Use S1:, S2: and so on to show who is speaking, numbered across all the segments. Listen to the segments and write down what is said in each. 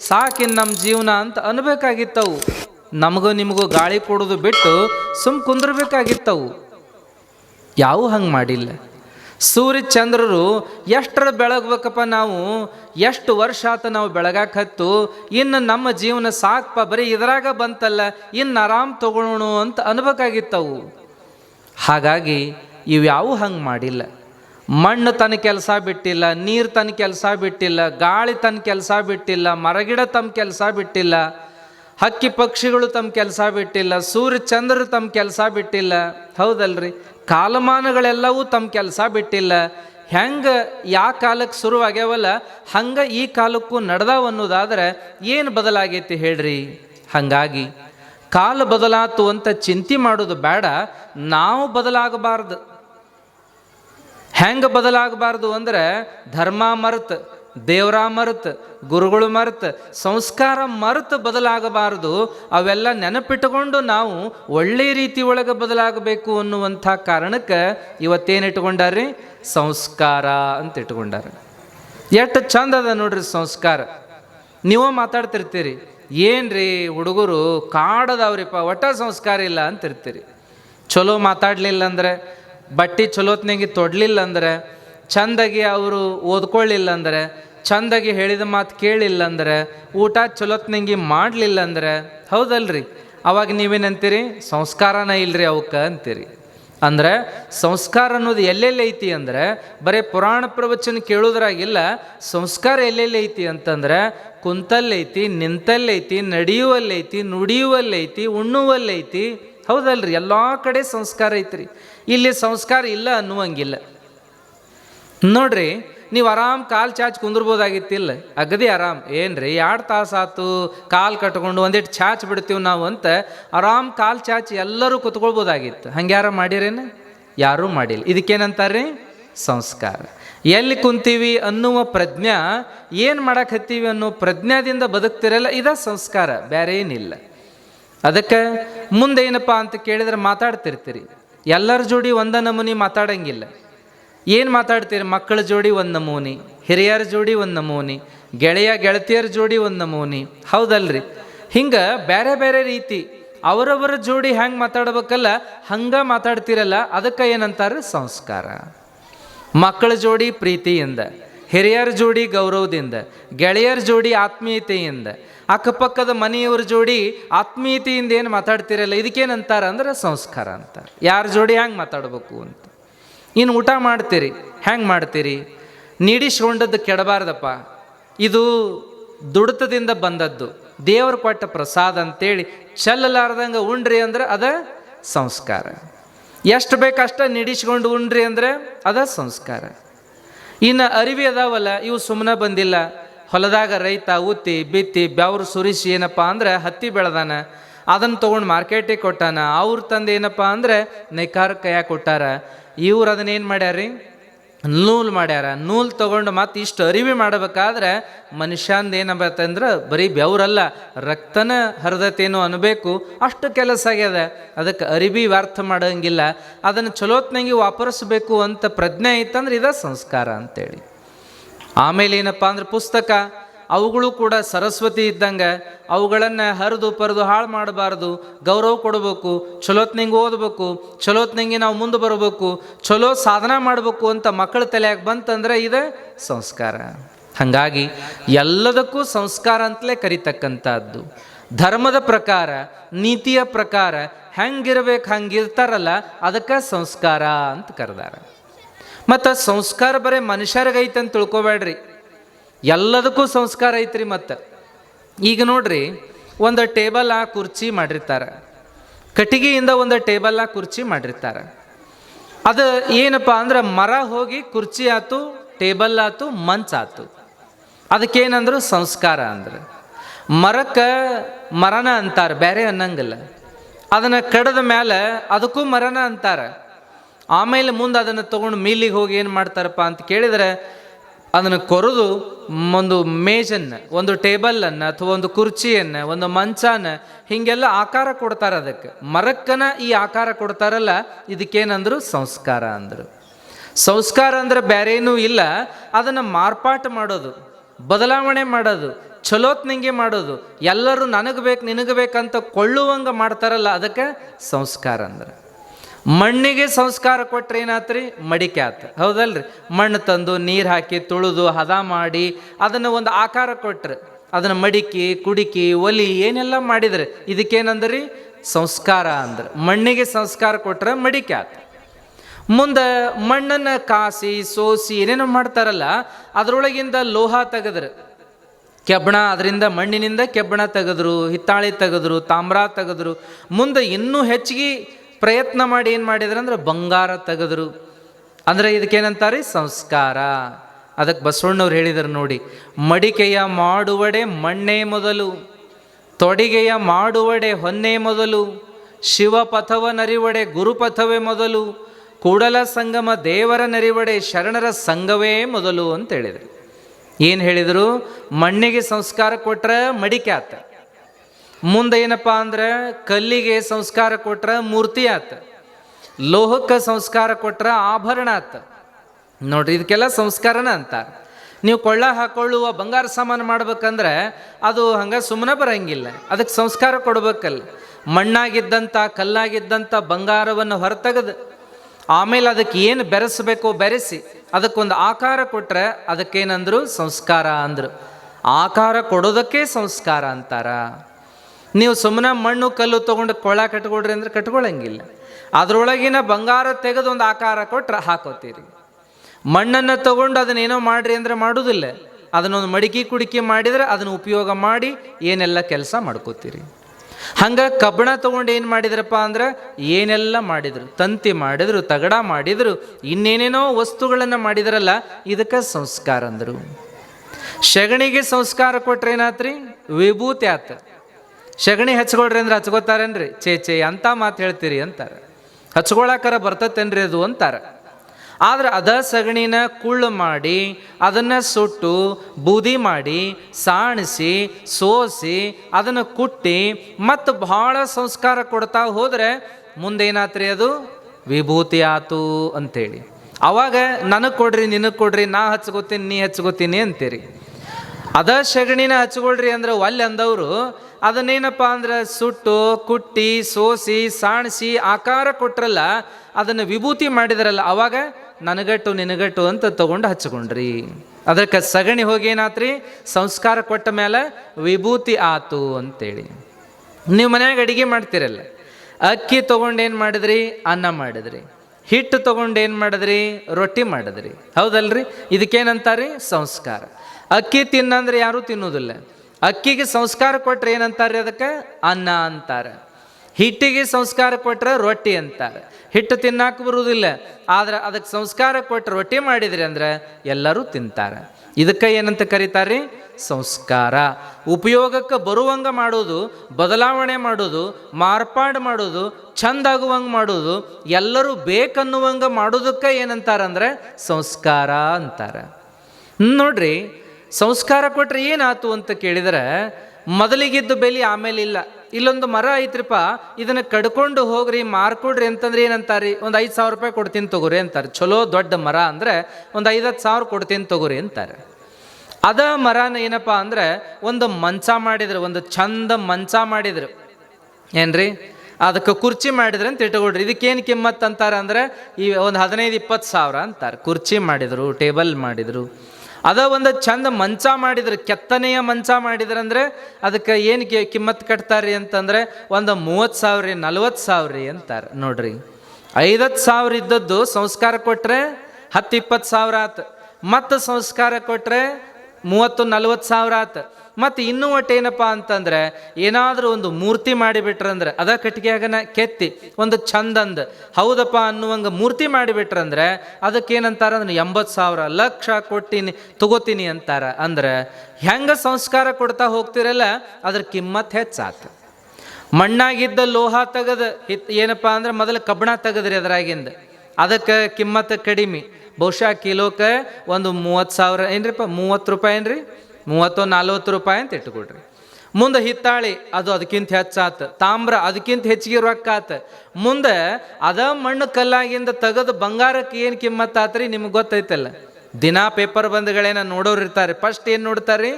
S1: ಸಾಕಿನ್ ನಮ್ಮ ಜೀವನ ಅಂತ ಅನ್ಬೇಕಾಗಿತ್ತವು. ನಮಗೂ ನಿಮಗೂ ಗಾಳಿ ಕೊಡೋದು ಬಿಟ್ಟು ಸುಮ್ ಕುಂದ್ರಬೇಕಾಗಿತ್ತವು. ಯಾವ ಹಂಗೆ ಮಾಡಿಲ್ಲ. ಸೂರ್ಯ ಚಂದ್ರರು ಎಷ್ಟರ ಬೆಳಗ್ಬೇಕಪ್ಪ ನಾವು, ಎಷ್ಟು ವರ್ಷ ಆತ ನಾವು ಬೆಳಗಾಕ ಹತ್ತು, ಇನ್ನು ನಮ್ಮ ಜೀವನ ಸಾಕಪ್ಪ ಬರೀ ಇದರಾಗ ಬಂತಲ್ಲ, ಇನ್ನು ಆರಾಮ್ ತಗೊಳ್ಳೋಣ ಅಂತ ಅನ್ಬೇಕಾಗಿತ್ತವು. ಹಾಗಾಗಿ ಇವ್ಯಾವೂ ಹಂಗೆ ಮಾಡಿಲ್ಲ. ಮಣ್ಣು ತನ್ನ ಕೆಲಸ ಬಿಟ್ಟಿಲ್ಲ, ನೀರು ತನ್ನ ಕೆಲಸ ಬಿಟ್ಟಿಲ್ಲ, ಗಾಳಿ ತನ್ನ ಕೆಲಸ ಬಿಟ್ಟಿಲ್ಲ, ಮರಗಿಡ ತಮ್ಮ ಕೆಲಸ ಬಿಟ್ಟಿಲ್ಲ, ಹಕ್ಕಿ ಪಕ್ಷಿಗಳು ತಮ್ಮ ಕೆಲಸ ಬಿಟ್ಟಿಲ್ಲ, ಸೂರ್ಯ ಚಂದ್ರರು ತಮ್ಮ ಕೆಲಸ ಬಿಟ್ಟಿಲ್ಲ. ಹೌದಲ್ರಿ? ಕಾಲಮಾನಗಳೆಲ್ಲವೂ ತಮ್ಮ ಕೆಲಸ ಬಿಟ್ಟಿಲ್ಲ. ಹೆಂಗೆ ಯಾವ ಕಾಲಕ್ಕೆ ಶುರುವಾಗ್ಯಾವಲ್ಲ, ಹಂಗೆ ಈ ಕಾಲಕ್ಕೂ ನಡೆದಾವ ಅನ್ನೋದಾದ್ರೆ ಏನು ಬದಲಾಗೈತಿ ಹೇಳ್ರಿ? ಹಾಗಾಗಿ, ಕಾಲ ಬದಲಾತು ಅಂತ ಚಿಂತೆ ಮಾಡೋದು ಬೇಡ, ನಾವು ಬದಲಾಗಬಾರ್ದು. ಹೆಂಗೆ ಬದಲಾಗಬಾರ್ದು ಅಂದ್ರೆ ಧರ್ಮ ಮರೆತು, ದೇವರ ಮರೆತು, ಗುರುಗಳು ಮರೆತು, ಸಂಸ್ಕಾರ ಮರೆತು ಬದಲಾಗಬಾರದು. ಅವೆಲ್ಲ ನೆನಪಿಟ್ಟುಕೊಂಡು ನಾವು ಒಳ್ಳೆ ರೀತಿ ಒಳಗೆ ಬದಲಾಗಬೇಕು ಅನ್ನುವಂಥ ಕಾರಣಕ್ಕೆ ಇವತ್ತೇನು ಇಟ್ಕೊಂಡಾರ್ರಿ ಸಂಸ್ಕಾರ ಅಂತ ಇಟ್ಕೊಂಡಾರ ಎಷ್ಟು ಚಂದ ಅದ ನೋಡ್ರಿ ಸಂಸ್ಕಾರ. ನೀವು ಮಾತಾಡ್ತಿರ್ತೀರಿ, ಏನ್ರಿ ಹುಡುಗರು ಕಾಡದವ್ರಿಪ್ಪ, ಒಟ್ಟ ಸಂಸ್ಕಾರ ಇಲ್ಲ ಅಂತಿರ್ತೀರಿ. ಚಲೋ ಮಾತಾಡಲಿಲ್ಲ ಅಂದ್ರೆ ಬಟ್ಟೆ ಚಲೋತ್ನಾಗಿ ತೊಡಲಿಲ್ಲ ಅಂದರೆ ಚಂದಾಗಿ ಅವರು ಓದ್ಕೊಳ್ಳಿಲ್ಲ ಅಂದರೆ ಚಂದಾಗಿ ಹೇಳಿದ ಮಾತು ಕೇಳಿಲ್ಲ ಅಂದರೆ ಊಟ ಚಲೋತ್ನಂಗಿ ಮಾಡಲಿಲ್ಲ ಅಂದರೆ ಹೌದಲ್ರಿ? ಅವಾಗ ನೀವೇನಂತೀರಿ? ಸಂಸ್ಕಾರನ ಇಲ್ರಿ ಅವಕ್ಕೆ ಅಂತೀರಿ. ಅಂದ್ರೆ ಸಂಸ್ಕಾರ ಅನ್ನೋದು ಎಲ್ಲೆಲ್ಲಿ ಐತಿ ಅಂದ್ರೆ, ಬರೀ ಪುರಾಣ ಪ್ರವಚನ ಕೇಳೋದ್ರಾಗಿಲ್ಲ, ಸಂಸ್ಕಾರ ಎಲ್ಲೆಲ್ಲಿ ಐತಿ ಅಂತಂದ್ರೆ, ಕುಂತಲ್ಲೈತಿ, ನಿಂತಲ್ಲೈತಿ, ನಡೆಯುವಲ್ಲೈತಿ, ನುಡಿಯುವಲ್ಲೈತಿ, ಉಣ್ಣುವಲ್ಲೈತಿ ಹೌದಲ್ರಿ, ಎಲ್ಲ ಕಡೆ ಸಂಸ್ಕಾರ ಐತ್ರಿ. ಇಲ್ಲಿ ಸಂಸ್ಕಾರ ಇಲ್ಲ ಅನ್ನುವಂಗಿಲ್ಲ. ನೋಡ್ರಿ, ನೀವು ಆರಾಮ್ ಕಾಲು ಚಾಚ್ ಕುಂದ್ರಬೋದಾಗಿತ್ತಿಲ್ಲ. ಅಗದಿ ಆರಾಮ್. ಏನ್ರಿ, ಎರಡು ತಾಸು ಆತು ಕಾಲು ಕಟ್ಕೊಂಡು ಒಂದಿಟ್ಟು ಚಾಚ್ ಬಿಡ್ತೀವಿ ನಾವು ಅಂತ ಆರಾಮ್ ಕಾಲು ಚಾಚಿ ಎಲ್ಲರೂ ಕುತ್ಕೊಳ್ಬೋದಾಗಿತ್ತು. ಹಂಗೆ ಯಾರು ಮಾಡಿರೇನು? ಯಾರೂ ಮಾಡಿಲ್ಲ. ಇದಕ್ಕೇನಂತಾರ್ರಿ? ಸಂಸ್ಕಾರ. ಎಲ್ಲಿ ಕುಂತೀವಿ ಅನ್ನುವ ಪ್ರಜ್ಞಾ, ಏನು ಮಾಡಕ್ಕೆ ಹತ್ತೀವಿ ಅನ್ನೋ ಪ್ರಜ್ಞಾದಿಂದ ಬದುಕ್ತಿರಲ್ಲ, ಇದ ಸಂಸ್ಕಾರ. ಬೇರೆ ಏನಿಲ್ಲ. ಅದಕ್ಕೆ ಮುಂದೆ ಏನಪ್ಪ ಅಂತ ಕೇಳಿದ್ರೆ ಮಾತಾಡ್ತಿರ್ತೀರಿ. ಎಲ್ಲರ ಜೋಡಿ ಒಂದ ನಮೂನಿ ಮಾತಾಡಂಗಿಲ್ಲ. ಏನು ಮಾತಾಡ್ತೀರಿ? ಮಕ್ಕಳ ಜೋಡಿ ಒಂದು ನಮೂನಿ, ಹಿರಿಯರ ಜೋಡಿ ಒಂದು ನಮೂನಿ, ಗೆಳೆಯ, ಗೆಳತಿಯರ ಜೋಡಿ ಒಂದು ನಮೂನಿ. ಹೌದಲ್ರಿ? ಹಿಂಗೆ ಬೇರೆ ಬೇರೆ ರೀತಿ ಅವರವರ ಜೋಡಿ ಹೆಂಗೆ ಮಾತಾಡ್ಬೇಕಲ್ಲ, ಹಂಗೆ ಮಾತಾಡ್ತಿರಲ್ಲ, ಅದಕ್ಕೆ ಏನಂತಾರೆ ಸಂಸ್ಕಾರ. ಮಕ್ಕಳ ಜೋಡಿ ಪ್ರೀತಿಯಿಂದ, ಹಿರಿಯರ ಜೋಡಿ ಗೌರವದಿಂದ, ಗೆಳೆಯರ ಜೋಡಿ ಆತ್ಮೀಯತೆಯಿಂದ ಅಕ್ಕಪಕ್ಕದ ಮನೆಯವ್ರ ಜೋಡಿ ಆತ್ಮೀಯತೆಯಿಂದ ಏನು ಮಾತಾಡ್ತಿರಲ್ಲ, ಇದಕ್ಕೇನಂತಾರ ಅಂದ್ರೆ ಸಂಸ್ಕಾರ ಅಂತ. ಯಾರ ಜೋಡಿ ಹ್ಯಾಂಗೆ ಮಾತಾಡಬೇಕು ಅಂತ. ಇನ್ನು ಊಟ ಮಾಡ್ತೀರಿ, ಹ್ಯಾಂಗೆ ಮಾಡ್ತೀರಿ? ನೀಡಿಸ್ಕೊಂಡದ್ದು ಕೆಡಬಾರ್ದಪ್ಪ. ಇದು ದುಡಿತದಿಂದ ಬಂದದ್ದು. ದೇವ್ರು ಕೊಟ್ಟ ಪ್ರಸಾದ ಅಂತೇಳಿ ಚೆಲ್ಲಲಾರ್ದಂಗೆ ಉಂಡ್ರಿ ಅಂದ್ರೆ ಅದ ಸಂಸ್ಕಾರ. ಎಷ್ಟು ಬೇಕಷ್ಟ ನಿಡಿಸ್ಕೊಂಡು ಉಂಡ್ರಿ ಅಂದ್ರೆ ಅದ ಸಂಸ್ಕಾರ. ಇನ್ನು ಅರಿವಿ ಅದಾವಲ್ಲ, ಇವು ಸುಮ್ಮನೆ ಬಂದಿಲ್ಲ. ಹೊಲದಾಗ ರೈತ ಉತ್ತಿ ಬಿತ್ತಿ ಬೆವ್ರು ಸುರಿಸಿ ಏನಪ್ಪ ಅಂದ್ರೆ ಹತ್ತಿ ಬೆಳೆದಾನ. ಅದನ್ನು ತೊಗೊಂಡು ಮಾರ್ಕೆಟಿಗೆ ಕೊಟ್ಟಾನ. ಅವ್ರ ತಂದು ಏನಪ್ಪ ಅಂದ್ರೆ ನೈಕಾರ ಕೈಯಾಗ ಕೊಟ್ಟಾರ. ಇವ್ರು ಅದನ್ನೇನು ಮಾಡ್ಯಾರಿ? ನೂಲ್ ಮಾಡ್ಯಾರ. ನೂಲ್ ತಗೊಂಡು ಮತ್ತೆ ಇಷ್ಟು ಅರಿವಿ ಮಾಡಬೇಕಾದ್ರೆ ಮನುಷ್ಯಂದು ಏನಂಬತ್ತಂದ್ರೆ ಬರೀ ಬೆವರಲ್ಲ, ರಕ್ತನ ಹರಿದತೇನೋ ಅನ್ನಬೇಕು ಅಷ್ಟು ಕೆಲಸ ಆಗ್ಯದ. ಅದಕ್ಕೆ ಅರಿವಿ ವ್ಯರ್ಥ ಮಾಡೋಂಗಿಲ್ಲ. ಅದನ್ನು ಚಲೋತ್ನಂಗೆ ವಾಪರಿಸ್ಬೇಕು ಅಂತ ಪ್ರಜ್ಞೆ ಇತ್ತಂದ್ರೆ ಇದ ಸಂಸ್ಕಾರ ಅಂತೇಳಿ. ಆಮೇಲೆ ಏನಪ್ಪ ಅಂದ್ರೆ ಪುಸ್ತಕ, ಅವುಗಳು ಕೂಡ ಸರಸ್ವತಿ ಇದ್ದಂಗೆ, ಅವುಗಳನ್ನು ಹರಿದು ಪರಿದು ಹಾಳು ಮಾಡಬಾರ್ದು, ಗೌರವ ಕೊಡಬೇಕು ಚಲೋತ್ನಂಗೆ ಓದಬೇಕು ಚಲೋತ್ನಂಗೆ ನಾವು ಮುಂದೆ ಬರಬೇಕು ಚಲೋ ಸಾಧನ ಮಾಡಬೇಕು ಅಂತ ಮಕ್ಕಳ ತಲೆಯಾಗ ಬಂತಂದ್ರೆ ಇದೆ ಸಂಸ್ಕಾರ. ಹಾಗಾಗಿ ಎಲ್ಲದಕ್ಕೂ ಸಂಸ್ಕಾರ ಅಂತಲೇ ಕರಿತಕ್ಕಂಥದ್ದು. ಧರ್ಮದ ಪ್ರಕಾರ, ನೀತಿಯ ಪ್ರಕಾರ, ಹೆಂಗಿರ್ಬೇಕು ಹಂಗಿರ್ತಾರಲ್ಲ, ಅದಕ್ಕೆ ಸಂಸ್ಕಾರ ಅಂತ ಕರೆದಾರ. ಮತ್ತು ಸಂಸ್ಕಾರ ಬರೀ ಮನುಷ್ಯರಿಗೈತೆ ಅಂತ ತಿಳ್ಕೊಬೇಡ್ರಿ. ಎಲ್ಲದಕ್ಕೂ ಸಂಸ್ಕಾರ ಐತ್ರಿ ಮತ್ತು. ಈಗ ನೋಡ್ರಿ, ಒಂದು ಟೇಬಲ್ ಆ ಕುರ್ಚಿ ಮಾಡಿರ್ತಾರೆ. ಕಟ್ಟಿಗೆಯಿಂದ ಒಂದು ಟೇಬಲ್ ಆ ಕುರ್ಚಿ ಮಾಡಿರ್ತಾರೆ. ಅದು ಏನಪ್ಪ ಅಂದ್ರೆ ಮರ ಹೋಗಿ ಕುರ್ಚಿ ಆತು, ಟೇಬಲ್ ಆತು, ಮಂಚ ಆತು. ಅದಕ್ಕೇನಂದ್ರು ಸಂಸ್ಕಾರ ಅಂದ್ರೆ. ಮರಕ್ಕೆ ಮರನ ಅಂತಾರೆ ಬೇರೆ ಅನ್ನಂಗಿಲ್ಲ. ಅದನ್ನು ಕಡದ ಮೇಲೆ ಅದಕ್ಕೂ ಮರನ ಅಂತಾರೆ. ಆಮೇಲೆ ಮುಂದೆ ಅದನ್ನು ತೊಗೊಂಡು ಮೀಲಿಗೆ ಹೋಗಿ ಏನು ಮಾಡ್ತಾರಪ್ಪ ಅಂತ ಕೇಳಿದರೆ ಅದನ್ನು ಕೊರೆದು ಒಂದು ಮೇಜನ್ನು, ಒಂದು ಟೇಬಲನ್ನು ಅಥವಾ ಒಂದು ಕುರ್ಚಿಯನ್ನು, ಒಂದು ಮಂಚಾನ, ಹೀಗೆಲ್ಲ ಆಕಾರ ಕೊಡ್ತಾರೆ ಅದಕ್ಕೆ. ಮರಕ್ಕನ ಈ ಆಕಾರ ಕೊಡ್ತಾರಲ್ಲ, ಇದಕ್ಕೇನಂದ್ರು ಸಂಸ್ಕಾರ ಅಂದರು. ಸಂಸ್ಕಾರ ಅಂದ್ರೆ ಬೇರೇನೂ ಇಲ್ಲ, ಅದನ್ನು ಮಾರ್ಪಾಟ ಮಾಡೋದು, ಬದಲಾವಣೆ ಮಾಡೋದು ಚಲೋತ್ನಂಗೆ ಮಾಡೋದು. ಎಲ್ಲರೂ ನನಗೆ ಬೇಕು, ನಿನಗೆ ಬೇಕಂತ ಕೊಳ್ಳುವಂಗೆ ಮಾಡ್ತಾರಲ್ಲ, ಅದಕ್ಕೆ ಸಂಸ್ಕಾರ ಅಂದ್ರೆ. ಮಣ್ಣಿಗೆ ಸಂಸ್ಕಾರ ಕೊಟ್ರೆ ಏನಾತ್ರಿ? ಮಡಿಕೆ ಆತ. ಹೌದಲ್ರಿ? ಮಣ್ಣು ತಂದು ನೀರು ಹಾಕಿ ತುಳಿದು ಹದ ಮಾಡಿ ಅದನ್ನು ಒಂದು ಆಕಾರ ಕೊಟ್ರೆ. ಅದನ್ನು ಮಡಿಕೆ, ಕುಡಿಕಿ, ಒಲಿ ಏನೆಲ್ಲ ಮಾಡಿದ್ರೆ. ಇದಕ್ಕೇನಂದ್ರಿ? ಸಂಸ್ಕಾರ ಅಂದ್ರೆ. ಮಣ್ಣಿಗೆ ಸಂಸ್ಕಾರ ಕೊಟ್ರೆ ಮಡಿಕೆ ಆತ. ಮುಂದೆ ಮಣ್ಣನ್ನು ಕಾಸಿ, ಸೋಸಿ ಏನೇನೋ ಮಾಡ್ತಾರಲ್ಲ, ಅದರೊಳಗಿಂದ ಲೋಹ ತೆಗೆದ್ರೆ. ಕೆಬ್ಬಣ ಅದರಿಂದ ಮಣ್ಣಿನಿಂದ ಕೆಬ್ಬಣ ತೆಗೆದ್ರು, ಹಿತ್ತಾಳೆ ತೆಗೆದ್ರು, ತಾಮ್ರ ತೆಗೆದ್ರು. ಮುಂದೆ ಇನ್ನೂ ಹೆಚ್ಚಿಗೆ ಪ್ರಯತ್ನ ಮಾಡಿ ಏನು ಮಾಡಿದ್ರು ಅಂದ್ರೆ ಬಂಗಾರ ತೆಗೆದ್ರು. ಅಂದರೆ ಇದಕ್ಕೇನಂತಾರೆ? ಸಂಸ್ಕಾರ. ಅದಕ್ಕೆ ಬಸವಣ್ಣವ್ರು ಹೇಳಿದರು ನೋಡಿ, ಮಡಿಕೆಯ ಮಾಡುವಡೆ ಮಣ್ಣೇ ಮೊದಲು, ತೊಡಿಗೆಯ ಮಾಡುವಡೆ ಹೊನ್ನೆ ಮೊದಲು, ಶಿವಪಥವ ನರಿವಡೆ ಗುರುಪಥವೇ ಮೊದಲು, ಕೂಡಲ ಸಂಗಮ ದೇವರ ನರಿವಡೆ ಶರಣರ ಸಂಘವೇ ಮೊದಲು ಅಂತ ಹೇಳಿದರು. ಏನು ಹೇಳಿದರು? ಮಣ್ಣಿಗೆ ಸಂಸ್ಕಾರ ಕೊಟ್ಟರೆ ಮಡಿಕೆ ಆತ. ಮುಂದೆ ಏನಪ್ಪ ಅಂದ್ರೆ ಕಲ್ಲಿಗೆ ಸಂಸ್ಕಾರ ಕೊಟ್ರ ಮೂರ್ತಿ ಆತ. ಲೋಹಕ್ಕೆ ಸಂಸ್ಕಾರ ಕೊಟ್ರ ಆಭರಣ ಆತ. ನೋಡ್ರಿ, ಇದಕ್ಕೆಲ್ಲ ಸಂಸ್ಕಾರನ ಅಂತಾರೆ. ನೀವು ಕೊಳ್ಳ ಹಾಕೊಳ್ಳುವ ಬಂಗಾರ ಸಾಮಾನು ಮಾಡ್ಬೇಕಂದ್ರೆ ಅದು ಹಂಗೆ ಸುಮ್ಮನೆ ಬರಂಗಿಲ್ಲ. ಅದಕ್ಕೆ ಸಂಸ್ಕಾರ ಕೊಡ್ಬೇಕಲ್ಲ ಮಣ್ಣಾಗಿದ್ದಂಥ ಕಲ್ಲಾಗಿದ್ದಂಥ ಬಂಗಾರವನ್ನು ಹೊರತೆಗೆದು, ಆಮೇಲೆ ಅದಕ್ಕೆ ಏನು ಬೆರೆಸಬೇಕೋ ಬೆರೆಸಿ, ಅದಕ್ಕೊಂದು ಆಕಾರ ಕೊಟ್ರೆ ಅದಕ್ಕೇನಂದ್ರು ಸಂಸ್ಕಾರ ಅಂದರು. ಆಕಾರ ಕೊಡೋದಕ್ಕೆ ಸಂಸ್ಕಾರ ಅಂತಾರ. ನೀವು ಸುಮ್ಮನೆ ಮಣ್ಣು ಕಲ್ಲು ತೊಗೊಂಡು ಕೊಳ ಕಟ್ಕೊಳ್ರಿ ಅಂದ್ರೆ ಕಟ್ಕೊಳ್ಳಂಗಿಲ್ಲ ಅದರೊಳಗಿನ ಬಂಗಾರ ತೆಗೆದು ಒಂದು ಆಕಾರ ಕೊಟ್ರೆ ಹಾಕೋತೀರಿ. ಮಣ್ಣನ್ನು ತಗೊಂಡು ಅದನ್ನೇನೋ ಮಾಡ್ರಿ ಅಂದ್ರೆ ಮಾಡೋದಿಲ್ಲ. ಅದನ್ನೊಂದು ಮಡಿಕೆ ಕುಡಿಕೆ ಮಾಡಿದರೆ ಅದನ್ನು ಉಪಯೋಗ ಮಾಡಿ ಏನೆಲ್ಲ ಕೆಲಸ ಮಾಡ್ಕೋತೀರಿ. ಹಂಗೆ ಕಬ್ಬಣ ತಗೊಂಡು ಏನು ಮಾಡಿದ್ರಪ್ಪ ಅಂದ್ರೆ ಏನೆಲ್ಲ ಮಾಡಿದ್ರು. ತಂತಿ ಮಾಡಿದ್ರು, ತಗಡ ಮಾಡಿದ್ರು, ಇನ್ನೇನೇನೋ ವಸ್ತುಗಳನ್ನು ಮಾಡಿದ್ರಲ್ಲ, ಇದಕ್ಕೆ ಸಂಸ್ಕಾರ ಅಂದರು. ಸಗಣಿಗೆ ಸಂಸ್ಕಾರ ಕೊಟ್ರೆ ಏನಾತ್ರಿ? ವಿಭೂತಿ ಆತ. ಸಗಣಿ ಹಚ್ಕೊಳ್ರಿ ಅಂದ್ರೆ ಹಚ್ಕೋತಾರೇನ್ರಿ? ಚೇ ಚೇ ಅಂತ ಮಾತು ಹೇಳ್ತೀರಿ ಅಂತಾರೆ. ಹಚ್ಕೊಳಕರ ಬರ್ತತೇನ್ರಿ ಅದು ಅಂತಾರೆ. ಆದ್ರೆ ಅದ ಸಗಣಿನ ಕುಳ್ಳು ಮಾಡಿ, ಅದನ್ನು ಸುಟ್ಟು, ಬೂದಿ ಮಾಡಿ, ಸಾಣಿಸಿ, ಸೋಸಿ, ಅದನ್ನು ಕುಟ್ಟಿ, ಮತ್ತು ಬಹಳ ಸಂಸ್ಕಾರ ಕೊಡ್ತಾ ಹೋದರೆ ಮುಂದೇನಾತ್ರಿ ಅದು? ವಿಭೂತಿ ಆತು ಅಂತೇಳಿ. ಅವಾಗ ನನಗೆ ಕೊಡ್ರಿ, ನಿನಗೆ ಕೊಡ್ರಿ, ನಾ ಹಚ್ಕೋತೀನಿ, ನೀ ಹಚ್ಕೋತೀನಿ ಅಂತೀರಿ. ಅದ ಸಗಣಿನ ಹಚ್ಕೊಳ್ರಿ ಅಂದ್ರೆ ಒಲ್ಲೆ ಅಂದವರು ಅದನ್ನೇನಪ್ಪ ಅಂದ್ರೆ ಸುಟ್ಟು, ಕುಟ್ಟಿ, ಸೋಸಿ, ಸಾಣಿಸಿ, ಆಕಾರ ಕೊಟ್ರಲ್ಲ, ಅದನ್ನು ವಿಭೂತಿ ಮಾಡಿದ್ರಲ್ಲ, ಅವಾಗ ನನಗಟ್ಟು, ನಿನಗಟ್ಟು ಅಂತ ತಗೊಂಡು ಹಚ್ಕೊಂಡ್ರಿ ಅದಕ್ಕೆ ಸಗಣಿ ಹೋಗಿ ಏನಾತ್ರಿ? ಸಂಸ್ಕಾರ ಕೊಟ್ಟ ಮೇಲೆ ವಿಭೂತಿ ಆತು ಅಂತೇಳಿ. ನೀವು ಮನ್ಯಾಗ ಅಡಿಗೆ ಮಾಡ್ತಿರಲ್ಲ, ಅಕ್ಕಿ ಏನು ಮಾಡಿದ್ರಿ? ಅನ್ನ ಮಾಡಿದ್ರಿ. ಹಿಟ್ಟು ತೊಗೊಂಡು ಏನು ಮಾಡಿದ್ರಿ? ರೊಟ್ಟಿ ಮಾಡಿದ್ರಿ. ಹೌದಲ್ರಿ? ಇದಕ್ಕೇನಂತಾರಿ? ಸಂಸ್ಕಾರ. ಅಕ್ಕಿ ತಿನ್ನಂದ್ರೆ ಯಾರೂ ತಿನ್ನೋದಿಲ್ಲ. ಅಕ್ಕಿಗೆ ಸಂಸ್ಕಾರ ಕೊಟ್ರೆ ಏನಂತಾರೆ ಅದಕ್ಕೆ? ಅನ್ನ ಅಂತಾರೆ. ಹಿಟ್ಟಿಗೆ ಸಂಸ್ಕಾರ ಕೊಟ್ರೆ ರೊಟ್ಟಿ ಅಂತಾರೆ. ಹಿಟ್ಟು ತಿನ್ನಾಕ ಬರುವುದಿಲ್ಲ. ಆದ್ರೆ ಅದಕ್ಕೆ ಸಂಸ್ಕಾರ ಕೊಟ್ಟರೆ ರೊಟ್ಟಿ ಮಾಡಿದ್ರಿ ಅಂದ್ರೆ ಎಲ್ಲರೂ ತಿಂತಾರೆ. ಇದಕ್ಕೆ ಏನಂತ ಕರೀತಾರೆ? ಸಂಸ್ಕಾರ. ಉಪಯೋಗಕ್ಕೆ ಬರುವಂಗೆ ಮಾಡೋದು ಬದಲಾವಣೆ ಮಾಡೋದು ಮಾರ್ಪಾಡು ಮಾಡೋದು ಚಂದಾಗುವಂಗೆ ಮಾಡೋದು ಎಲ್ಲರೂ ಬೇಕನ್ನುವಂಗೆ ಮಾಡೋದಕ್ಕೆ ಏನಂತಾರಂದ್ರೆ ಸಂಸ್ಕಾರ ಅಂತಾರೆ. ನೋಡ್ರಿ ಸಂಸ್ಕಾರ ಕೊಟ್ರೆ ಏನಾತು ಅಂತ ಕೇಳಿದರೆ, ಮೊದಲಿಗಿದ್ದು ಬೆಲಿ ಆಮೇಲೆ ಇಲ್ಲ. ಇಲ್ಲೊಂದು ಮರ ಐತ್ರಿಪ್ಪ, ಇದನ್ನು ಕಡ್ಕೊಂಡು ಹೋಗ್ರಿ, ಮಾರ್ಕೊಡ್ರಿ ಅಂತಂದ್ರೆ ಏನಂತಾರಿ ಒಂದು ಐದು ಸಾವಿರ ರೂಪಾಯಿ ಕೊಡ್ತೀನಿ ತಗೋರಿ ಅಂತಾರೆ. ಚಲೋ ದೊಡ್ಡ ಮರ ಅಂದರೆ ಒಂದು ಐದತ್ತು ಸಾವಿರ ಕೊಡ್ತೀನಿ ತಗೋರಿ ಅಂತಾರೆ. ಅದ ಮರನ ಏನಪ್ಪ ಅಂದ್ರೆ, ಒಂದು ಮಂಚ ಮಾಡಿದ್ರು, ಒಂದು ಚಂದ ಮಂಚ ಮಾಡಿದ್ರು. ಏನ್ರಿ? ಅದಕ್ಕೆ ಕುರ್ಚಿ ಮಾಡಿದ್ರೆ ಅಂತ ಇಟ್ಕೊಳ್ರಿ. ಇದಕ್ಕೇನು ಕಿಮ್ಮತ್ ಅಂತಾರೆ ಅಂದ್ರೆ, ಈ ಒಂದು ಹದಿನೈದು ಇಪ್ಪತ್ತು ಸಾವಿರ ಅಂತಾರೆ. ಕುರ್ಚಿ ಮಾಡಿದ್ರು, ಟೇಬಲ್ ಮಾಡಿದ್ರು. ಅದ ಒಂದು ಚಂದ ಮಂಚ ಮಾಡಿದ್ರೆ, ಕೆತ್ತನೆಯ ಮಂಚ ಮಾಡಿದ್ರೆ ಅಂದ್ರೆ ಅದಕ್ಕೆ ಏನು ಕಿಮ್ಮತ್ತು ಕಟ್ತಾರ್ರಿ ಅಂತಂದ್ರೆ ಒಂದು ಮೂವತ್ತು ಸಾವಿರ ನಲ್ವತ್ತು ಸಾವಿರ ಅಂತಾರೆ. ನೋಡ್ರಿ. ಐದತ್ತು ಸಾವಿರ ಇದ್ದದ್ದು ಸಂಸ್ಕಾರ ಕೊಟ್ಟರೆ ಹತ್ತು ಇಪ್ಪತ್ತು ಸಾವಿರ ಆತು. ಮತ್ತು ಸಂಸ್ಕಾರ ಕೊಟ್ಟರೆ ಮೂವತ್ತು ನಲ್ವತ್ತು ಸಾವಿರ ಆತು. ಮತ್ತು ಇನ್ನೂ ಒಟ್ಟು ಏನಪ್ಪ ಅಂತಂದ್ರೆ, ಏನಾದರೂ ಒಂದು ಮೂರ್ತಿ ಮಾಡಿಬಿಟ್ರಂದ್ರೆ, ಅದ ಕಟ್ಟಿಗೆಯಾಗನ ಕೆತ್ತಿ, ಒಂದು ಚಂದಂದ ಹೌದಪ್ಪ ಅನ್ನುವಂಗೆ ಮೂರ್ತಿ ಮಾಡಿಬಿಟ್ರಂದ್ರೆ, ಅದಕ್ಕೇನಂತಾರ ಅಂದ್ರೆ ಎಂಬತ್ತು ಸಾವಿರ ಲಕ್ಷ ಕೊಟ್ಟಿನಿ, ತಗೋತೀನಿ ಅಂತಾರ. ಅಂದ್ರೆ, ಹೆಂಗೆ ಸಂಸ್ಕಾರ ಕೊಡ್ತಾ ಹೋಗ್ತಿರಲ್ಲ, ಅದ್ರ ಕಿಮ್ಮತ್ ಹೆಚ್ಚಾತು. ಮಣ್ಣಾಗಿದ್ದ ಲೋಹ ತೆಗೆದು, ಹಿತ್ ಏನಪ್ಪ ಅಂದ್ರೆ, ಮೊದಲು ಕಬ್ಬಣ ತೆಗೆದ್ರಿ ಅದರಾಗಿಂದ. ಅದಕ್ಕೆ ಕಿಮ್ಮತ್ತು ಕಡಿಮೆ. ಬಹುಶಃ ಕಿಲೋಕ್ಕೆ ಒಂದು ಮೂವತ್ತು ಸಾವಿರ, ಏನ್ರಿಪ್ಪ, ಮೂವತ್ತು ರೂಪಾಯಿ ಏನ್ರಿ ಮೂವತ್ತು, ನಲ್ವತ್ತು ರೂಪಾಯಿ ಅಂತ ಇಟ್ಟುಕೊಡ್ರಿ. ಮುಂದೆ ಹಿತ್ತಾಳಿ, ಅದು ಅದಕ್ಕಿಂತ ಹೆಚ್ಚಾತ. ತಾಮ್ರ ಅದಕ್ಕಿಂತ ಹೆಚ್ಚಿಗೆ ರೊಕ್ಕ ಆತ ಮುಂದೆ ಅದ ಮಣ್ಣು ಕಲ್ಲಾಗಿಂದ ತೆಗೆದು ಬಂಗಾರಕ್ಕೆ ಏನು ಕಿಮ್ಮತ್ ಆತ್ರಿ ನಿಮ್ಗೆ ಗೊತ್ತೈತಲ್ಲ? ದಿನಾ ಪೇಪರ್ ಬಂದ್ಗಳೇನ ನೋಡೋರು ಇರ್ತಾರೆ. ಫಸ್ಟ್ ಏನು ನೋಡ್ತಾರೆ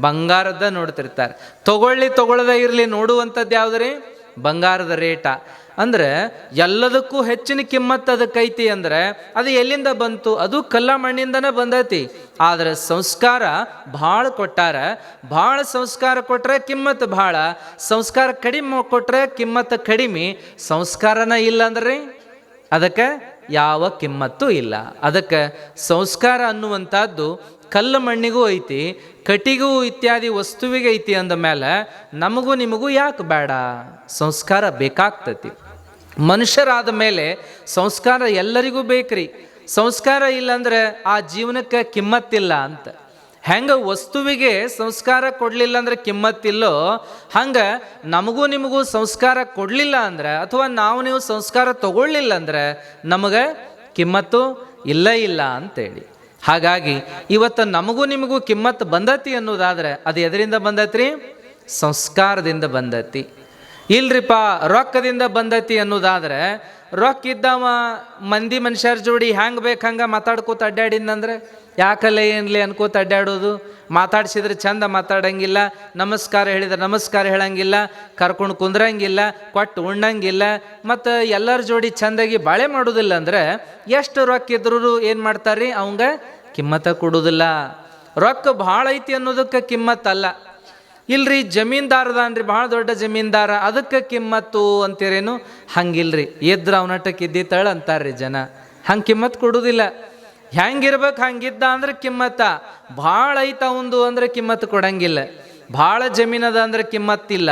S1: ಬಂಗಾರದ ನೋಡ್ತಿರ್ತಾರೆ. ತಗೊಳ್ಳಿ ತಗೊಳ್ಳದ ಇರಲಿ ನೋಡುವಂಥದ್ದು ಯಾವ್ದು ಬಂಗಾರದ ರೇಟ. ಅಂದ್ರೆ ಎಲ್ಲದಕ್ಕೂ ಹೆಚ್ಚಿನ ಕಿಮ್ಮತ್ತು ಅದಕ್ಕೆ ಐತಿ ಅಂದ್ರೆ ಅದು ಎಲ್ಲಿಂದ ಬಂತು? ಅದು ಕಲ್ಲ ಮಣ್ಣಿಂದನೇ ಬಂದೈತಿ. ಆದರೆ ಸಂಸ್ಕಾರ ಭಾಳ ಕೊಟ್ಟಾರ. ಭಾಳ ಸಂಸ್ಕಾರ ಕೊಟ್ಟರೆ ಕಿಮ್ಮತ್ತು ಭಾಳ. ಸಂಸ್ಕಾರ ಕಡಿಮೆ ಕೊಟ್ಟರೆ ಕಿಮ್ಮತ್ತು ಕಡಿಮೆ. ಸಂಸ್ಕಾರನ ಇಲ್ಲ ಅಂದ್ರೆ? ಅದಕ್ಕೆ ಯಾವ ಕಿಮ್ಮತ್ತು ಇಲ್ಲ. ಅದಕ್ಕೆ ಸಂಸ್ಕಾರ ಅನ್ನುವಂಥದ್ದು ಕಲ್ಲು ಮಣ್ಣಿಗೂ ಐತಿ, ಕಟಿಗೂ ಇತ್ಯಾದಿ ವಸ್ತುವಿಗೆ ಐತಿ ಅಂದ ಮೇಲೆ ನಮಗೂ ನಿಮಗೂ ಯಾಕೆ ಬೇಡ? ಸಂಸ್ಕಾರ ಬೇಕಾಗ್ತತಿ. ಮನುಷ್ಯರಾದ ಮೇಲೆ ಸಂಸ್ಕಾರ ಎಲ್ಲರಿಗೂ ಬೇಕ್ರಿ. ಸಂಸ್ಕಾರ ಇಲ್ಲಂದ್ರೆ ಆ ಜೀವನಕ್ಕೆ ಕಿಮ್ಮತ್ತಿಲ್ಲ ಅಂತ. ಹೆಂಗ ವಸ್ತುವಿಗೆ ಸಂಸ್ಕಾರ ಕೊಡಲಿಲ್ಲ ಅಂದ್ರೆ ಕಿಮ್ಮತ್ತಿಲ್ಲೋ, ಹಂಗೆ ನಮಗೂ ನಿಮಗೂ ಸಂಸ್ಕಾರ ಕೊಡಲಿಲ್ಲ ಅಂದ್ರೆ ಅಥವಾ ನಾವು ನೀವು ಸಂಸ್ಕಾರ ತಗೊಳ್ಳಿಲ್ಲ ಅಂದ್ರೆ ನಮಗೆ ಕಿಮ್ಮತ್ತು ಇಲ್ಲ ಇಲ್ಲ ಅಂತೇಳಿ. ಹಾಗಾಗಿ ಇವತ್ತು ನಮಗೂ ನಿಮಗೂ ಕಿಮ್ಮತ್ತು ಬಂದತಿ ಅನ್ನೋದಾದರೆ ಅದು ಎದರಿಂದ ಬಂದತ್ರಿ ಸಂಸ್ಕಾರದಿಂದ ಬಂದತಿ. ಇಲ್ರಿಪ್ಪ, ರೊಕ್ಕದಿಂದ ಬಂದತಿ ಅನ್ನೋದಾದರೆ, ರೊಕ್ಕ ಇದ್ದವ ಮಂದಿ ಮನುಷ್ಯರ ಜೋಡಿ ಹ್ಯಾಂಗೆ ಬೇಕು ಹಂಗೆ ಮಾತಾಡ್ಕೋತ ಅಡ್ಡಾಡಿದ್ನಂದ್ರೆ ಯಾಕಲ್ಲ ಏನ್ಲಿ ಅನ್ಕೋತ ಅಡ್ಡಾಡೋದು? ಮಾತಾಡ್ಸಿದ್ರೆ ಚಂದ ಮಾತಾಡಂಗಿಲ್ಲ, ನಮಸ್ಕಾರ ಹೇಳಿದ್ರೆ ನಮಸ್ಕಾರ ಹೇಳಂಗಿಲ್ಲ, ಕರ್ಕೊಂಡು ಕುಂದ್ರಂಗಿಲ್ಲ, ಕೊಟ್ಟು ಉಣ್ಣಂಗಿಲ್ಲ, ಮತ್ತು ಎಲ್ಲರ ಜೋಡಿ ಚಂದಾಗಿ ಬಾಳೆ ಮಾಡೋದಿಲ್ಲ ಅಂದ್ರೆ ಎಷ್ಟು ರೊಕ್ಕ ಇದ್ರೂ ಏನು ಮಾಡ್ತಾರ್ರಿ? ಅವಂಗ ಕಿಮ್ಮತ್ತ ಕೊಡೋದಿಲ್ಲ. ರೊಕ್ಕ ಭಾಳ ಐತಿ ಅನ್ನೋದಕ್ಕೆ ಕಿಮ್ಮತ್ತಲ್ಲ. ಇಲ್ರಿ ಜಮೀನ್ದಾರದಾನ್ರಿ, ಭಾಳ ದೊಡ್ಡ ಜಮೀನ್ದಾರ, ಅದಕ್ಕೆ ಕಿಮ್ಮತ್ತು ಅಂತೀರೇನು? ಹಂಗಿಲ್ರಿ. ಎದ್ರ ಅವನಟಕ್ಕೆ ಇದ್ದಿತ್ತಳ ಅಂತಾರ್ರಿ ಜನ. ಹಂಗೆ ಕಿಮ್ಮತ್ತು ಕೊಡುವುದಿಲ್ಲ ಹೆಂಗಿರ್ಬೇಕು ಹಂಗಿದ್ದ ಅಂದ್ರೆ ಕಿಮ್ಮತ್ತ. ಭಾಳ ಐತ ಒಂದು ಅಂದ್ರೆ ಕಿಮ್ಮತ್ತು ಕೊಡಂಗಿಲ್ಲ. ಭಾಳ ಜಮೀನದ ಅಂದ್ರೆ ಕಿಮ್ಮತ್ತಿಲ್ಲ.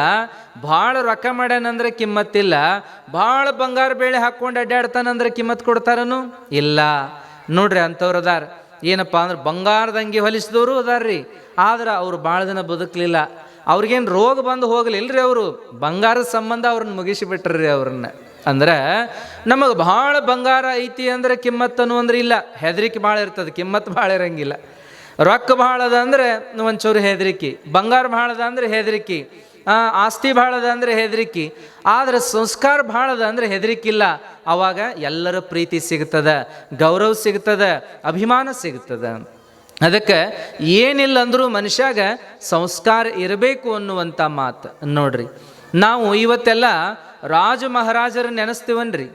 S1: ಭಾಳ ರೊಕ್ಕ ಮಾಡ್ಯಾನಂದ್ರೆ ಕಿಮ್ಮತ್ತಿಲ್ಲ. ಭಾಳ ಬಂಗಾರ ಬೇಳೆ ಹಾಕ್ಕೊಂಡು ಅಡ್ಡಾಡ್ತಾನಂದ್ರೆ ಕಿಮ್ಮತ್ತು ಕೊಡ್ತಾರನು? ಇಲ್ಲ. ನೋಡ್ರಿ ಅಂಥವ್ರು ಅದಾರ. ಏನಪ್ಪ ಅಂದ್ರೆ ಬಂಗಾರದ ಅಂಗಿ ಹೊಲಿಸಿದವರು ಅದಾರ್ರಿ. ಆದ್ರೆ ಅವ್ರು ಭಾಳ ದಿನ ಬದುಕಲಿಲ್ಲ. ಅವ್ರಿಗೇನು ರೋಗ ಬಂದು ಹೋಗ್ಲಿಲ್ರಿ ಅವರು. ಬಂಗಾರದ ಸಂಬಂಧ ಅವ್ರನ್ನ ಮುಗಿಸಿಬಿಟ್ರಿ ಅವ್ರನ್ನ. ಅಂದ್ರೆ ನಮಗೆ ಭಾಳ ಬಂಗಾರ ಐತಿ ಅಂದ್ರೆ ಕಿಮ್ಮತ್ತನು ಅಂದ್ರೆ ಇಲ್ಲ. ಹೆದರಿಕೆ ಭಾಳ ಇರ್ತದೆ ಕಿಮ್ಮತ್ತು ಭಾಳ ಇರಂಗಿಲ್ಲ. ರೊಕ್ಕ ಭಾಳ ಅದ ಅಂದರೆ ಒಂಚೂರು ಹೆದರಿಕೆ. ಬಂಗಾರ ಭಾಳ ಅದ ಅಂದ್ರೆ ಹೆದರಿಕೆ. ಆಸ್ತಿ ಭಾಳ ಅದ ಅಂದ್ರೆ ಹೆದರಿಕೆ. ಆದರೆ ಸಂಸ್ಕಾರ ಭಾಳ ಅದ ಅಂದ್ರೆ ಹೆದರಿಕಿಲ್ಲ ಆವಾಗ ಎಲ್ಲರ ಪ್ರೀತಿ ಸಿಗ್ತದೆ, ಗೌರವ ಸಿಗ್ತದೆ, ಅಭಿಮಾನ ಸಿಗ್ತದೆ. ಅದಕ್ಕೆ ಏನಿಲ್ಲ ಅಂದರೂ ಮನುಷ್ಯಾಗ ಸಂಸ್ಕಾರ ಇರಬೇಕು ಅನ್ನುವಂಥ ಮಾತು. ನೋಡ್ರಿ, ನಾವು ಇವತ್ತೆಲ್ಲ ರಾಜ ಮಹಾರಾಜರ ನೆನೆಸ್ತೀವನ್ರಿ.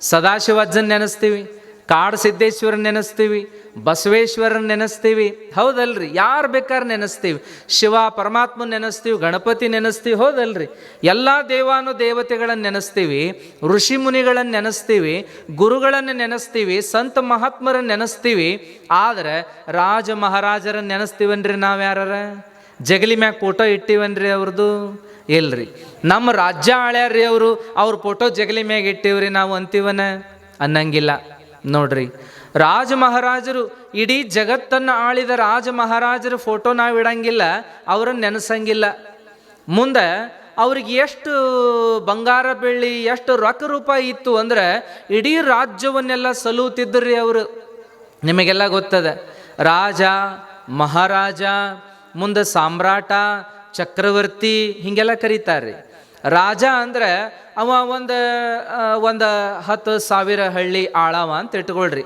S1: ಸದಾಶಿವಜ್ಜನ್ ನೆನೆಸ್ತೀವಿ, ಕಾಡು ಸಿದ್ದೇಶ್ವರನ್ ನೆನೆಸ್ತೀವಿ, ಬಸವೇಶ್ವರನ್ ನೆನೆಸ್ತೀವಿ. ಹೌದಲ್ರಿ, ಯಾರು ಬೇಕಾದ್ರೆ ನೆನೆಸ್ತೀವಿ. ಶಿವ ಪರಮಾತ್ಮನ ನೆನೆಸ್ತೀವಿ, ಗಣಪತಿ ನೆನೆಸ್ತೀವಿ, ಹೌದಲ್ರಿ. ಎಲ್ಲ ದೇವಾನು ದೇವತೆಗಳನ್ನು ನೆನೆಸ್ತೀವಿ, ಋಷಿ ಮುನಿಗಳನ್ನು ನೆನೆಸ್ತೀವಿ ಗುರುಗಳನ್ನು ನೆನೆಸ್ತೀವಿ, ಸಂತ ಮಹಾತ್ಮರನ್ನು ನೆನೆಸ್ತೀವಿ. ಆದರೆ ರಾಜ ಮಹಾರಾಜರನ್ನು ನೆನೆಸ್ತೀವನ್ರಿ ನಾವು ಯಾರ ಜಗಲಿ ಮ್ಯಾಗ ಫೋಟೋ ಇಟ್ಟಿವನ್ರಿ ಅವ್ರದ್ದು ಇಲ್ರಿ. ನಮ್ಮ ರಾಜ್ಯ ಆಳ್ಯಾರ್ರಿ ಅವರು, ಅವ್ರ ಫೋಟೋ ಜಗಲಿ ಮ್ಯಾಗ ಇಟ್ಟಿವ್ರಿ ನಾವು ಅಂತೀವನ? ಅನ್ನಂಗಿಲ್ಲ. ನೋಡ್ರಿ. ರಾಜ ಮಹಾರಾಜರು ಇಡೀ ಜಗತ್ತನ್ನು ಆಳಿದ ರಾಜ ಮಹಾರಾಜರ ಫೋಟೋ ನಾವು ಇಡಂಗಿಲ್ಲ, ಅವ್ರನ್ನ ನೆನೆಸಂಗಿಲ್ಲ. ಮುಂದೆ ಅವ್ರಿಗೆ ಎಷ್ಟು ಬಂಗಾರ ಬೆಳ್ಳಿ, ಎಷ್ಟು ರೊಕ್ಕ ರೂಪಾಯಿ ಇತ್ತು ಅಂದ್ರೆ ಇಡೀ ರಾಜ್ಯವನ್ನೆಲ್ಲ ಸಲುತ್ತಿದ್ದರು ಅವರು. ನಿಮಗೆಲ್ಲ ಗೊತ್ತದ. ರಾಜ, ಮಹಾರಾಜ, ಮುಂದೆ ಸಾಮ್ರಾಟ ಚಕ್ರವರ್ತಿ ಹಿಂಗೆಲ್ಲ ಕರೀತಾರೆ ರಾಜ ಅಂದ್ರೆ ಅವ ಒಂದು ಒಂದು ಹತ್ತು ಸಾವಿರ ಹಳ್ಳಿ ಆಳವ ಅಂತ ಇಟ್ಕೊಳ್ರಿ.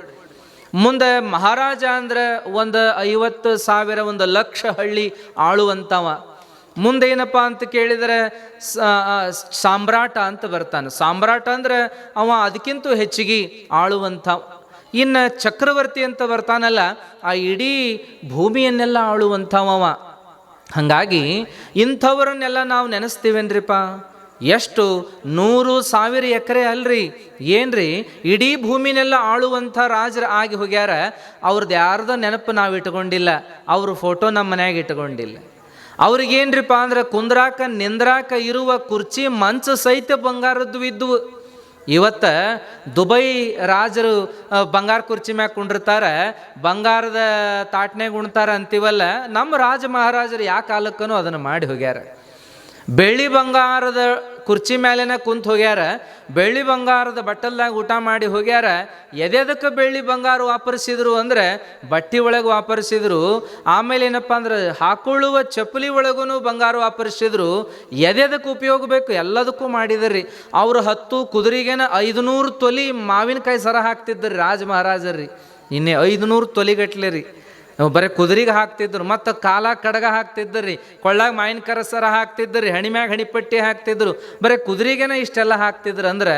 S1: ಮುಂದೆ ಮಹಾರಾಜ ಅಂದ್ರೆ ಒಂದು ಐವತ್ತು ಸಾವಿರ, ಒಂದು ಲಕ್ಷ ಹಳ್ಳಿ ಆಳುವಂತವ. ಮುಂದೆ ಏನಪ್ಪ ಅಂತ ಕೇಳಿದರೆ ಸಾಮ್ರಾಟ ಅಂತ ಬರ್ತಾನೆ. ಸಾಮ್ರಾಟ ಅಂದ್ರೆ ಅವ ಅದಕ್ಕಿಂತ ಹೆಚ್ಚಿಗೆ ಆಳುವಂಥ ಇನ್ನು ಚಕ್ರವರ್ತಿ ಅಂತ ಬರ್ತಾನಲ್ಲ, ಆ ಇಡೀ ಭೂಮಿಯನ್ನೆಲ್ಲ ಆಳುವಂಥವ ಹಾಗಾಗಿ ಇಂಥವ್ರನ್ನೆಲ್ಲ ನಾವು ನೆನೆಸ್ತೀವೇನ್ರಿಪ್ಪ? ಎಷ್ಟು? ನೂರು ಸಾವಿರ ಎಕರೆ ಅಲ್ರಿ. ಏನ್ರಿ? ಇಡೀ ಭೂಮಿನೆಲ್ಲ ಆಳುವಂಥ ರಾಜರು ಆಗಿ ಹೋಗ್ಯಾರ. ಅವ್ರದ್ದು ಯಾರ್ದೋ ನೆನಪು ನಾವು ಇಟ್ಕೊಂಡಿಲ್ಲ. ಅವ್ರ ಫೋಟೋ ನಮ್ಮ ಮನ್ಯಾಗ ಇಟ್ಕೊಂಡಿಲ್ಲ. ಅವ್ರಿಗೇನ್ರಿಪ್ಪ ಅಂದ್ರೆ ಕುಂದ್ರಾಕ ನಿಂದ್ರಾಕ ಇರುವ ಕುರ್ಚಿ, ಮಂಚ ಸಹಿತ ಬಂಗಾರದ್ದು ಇದ್ವು. ಇವತ್ತ ದುಬೈ ರಾಜರು ಬಂಗಾರ ಕುರ್ಚಿ ಮ್ಯಾಗ ಕುಂಡಿರ್ತಾರೆ, ಬಂಗಾರದ ತಾಟ್ನ್ಯಾಗ ಉಣ್ತಾರೆ ಅಂತೀವಲ್ಲ, ನಮ್ಮ ರಾಜ ಮಹಾರಾಜರು ಯಾವ ಕಾಲಕ್ಕೂ ಅದನ್ನು ಮಾಡಿ ಹೋಗ್ಯಾರ. ಬೆಳ್ಳಿ ಬಂಗಾರದ ಕುರ್ಚಿ ಮೇಲೆನ ಕುಂತ ಹೋಗ್ಯಾರ, ಬೆಳ್ಳಿ ಬಂಗಾರದ ಬಟ್ಟಲ್ದಾಗ ಊಟ ಮಾಡಿ ಹೋಗ್ಯಾರ, ಎದೆದಕ್ಕೆ ಬೆಳ್ಳಿ ಬಂಗಾರ ವಾಪರಿಸಿದ್ರು ಅಂದ್ರೆ ಬಟ್ಟಿ ಒಳಗೆ ವಾಪರಿಸಿದ್ರು, ಆಮೇಲೆ ಏನಪ್ಪ ಅಂದ್ರೆ ಹಾಕೊಳ್ಳುವ ಚಪ್ಪಲಿ ಒಳಗೂ ಬಂಗಾರ ವಾಪರಿಸಿದ್ರು ಎದೆದಕ್ಕೆ ಉಪಯೋಗ ಬೇಕು ಎಲ್ಲದಕ್ಕೂ ಮಾಡಿದ್ರಿ. ಅವರು ಹತ್ತು ಕುದುರೆಗೇನ ಐದುನೂರು ತೊಲಿ ಮಾವಿನಕಾಯಿ ಸರ ಹಾಕ್ತಿದ್ದರು ರಾಜ ಮಹಾರಾಜರ್ರಿ. ಇನ್ನೇ ಐದುನೂರು ತೊಲಿಗಟ್ಲೆ ರೀ ಬರೀ ಕುದುರೆಗೆ ಹಾಕ್ತಿದ್ರು, ಮತ್ತು ಕಾಲ ಕಡಗ ಹಾಕ್ತಿದ್ದರು ರೀ ಕೊಳ್ಳಾಗ ಮಾವಿನ ಕರಸರ ಹಾಕ್ತಿದ್ದರು ರೀ ಹಣಿ ಮ್ಯಾಗ ಹಣಿಪಟ್ಟಿ ಹಾಕ್ತಿದ್ರು, ಬರೀ ಕುದುರೆಗೇನ ಇಷ್ಟೆಲ್ಲ ಹಾಕ್ತಿದ್ರು ಅಂದ್ರೆ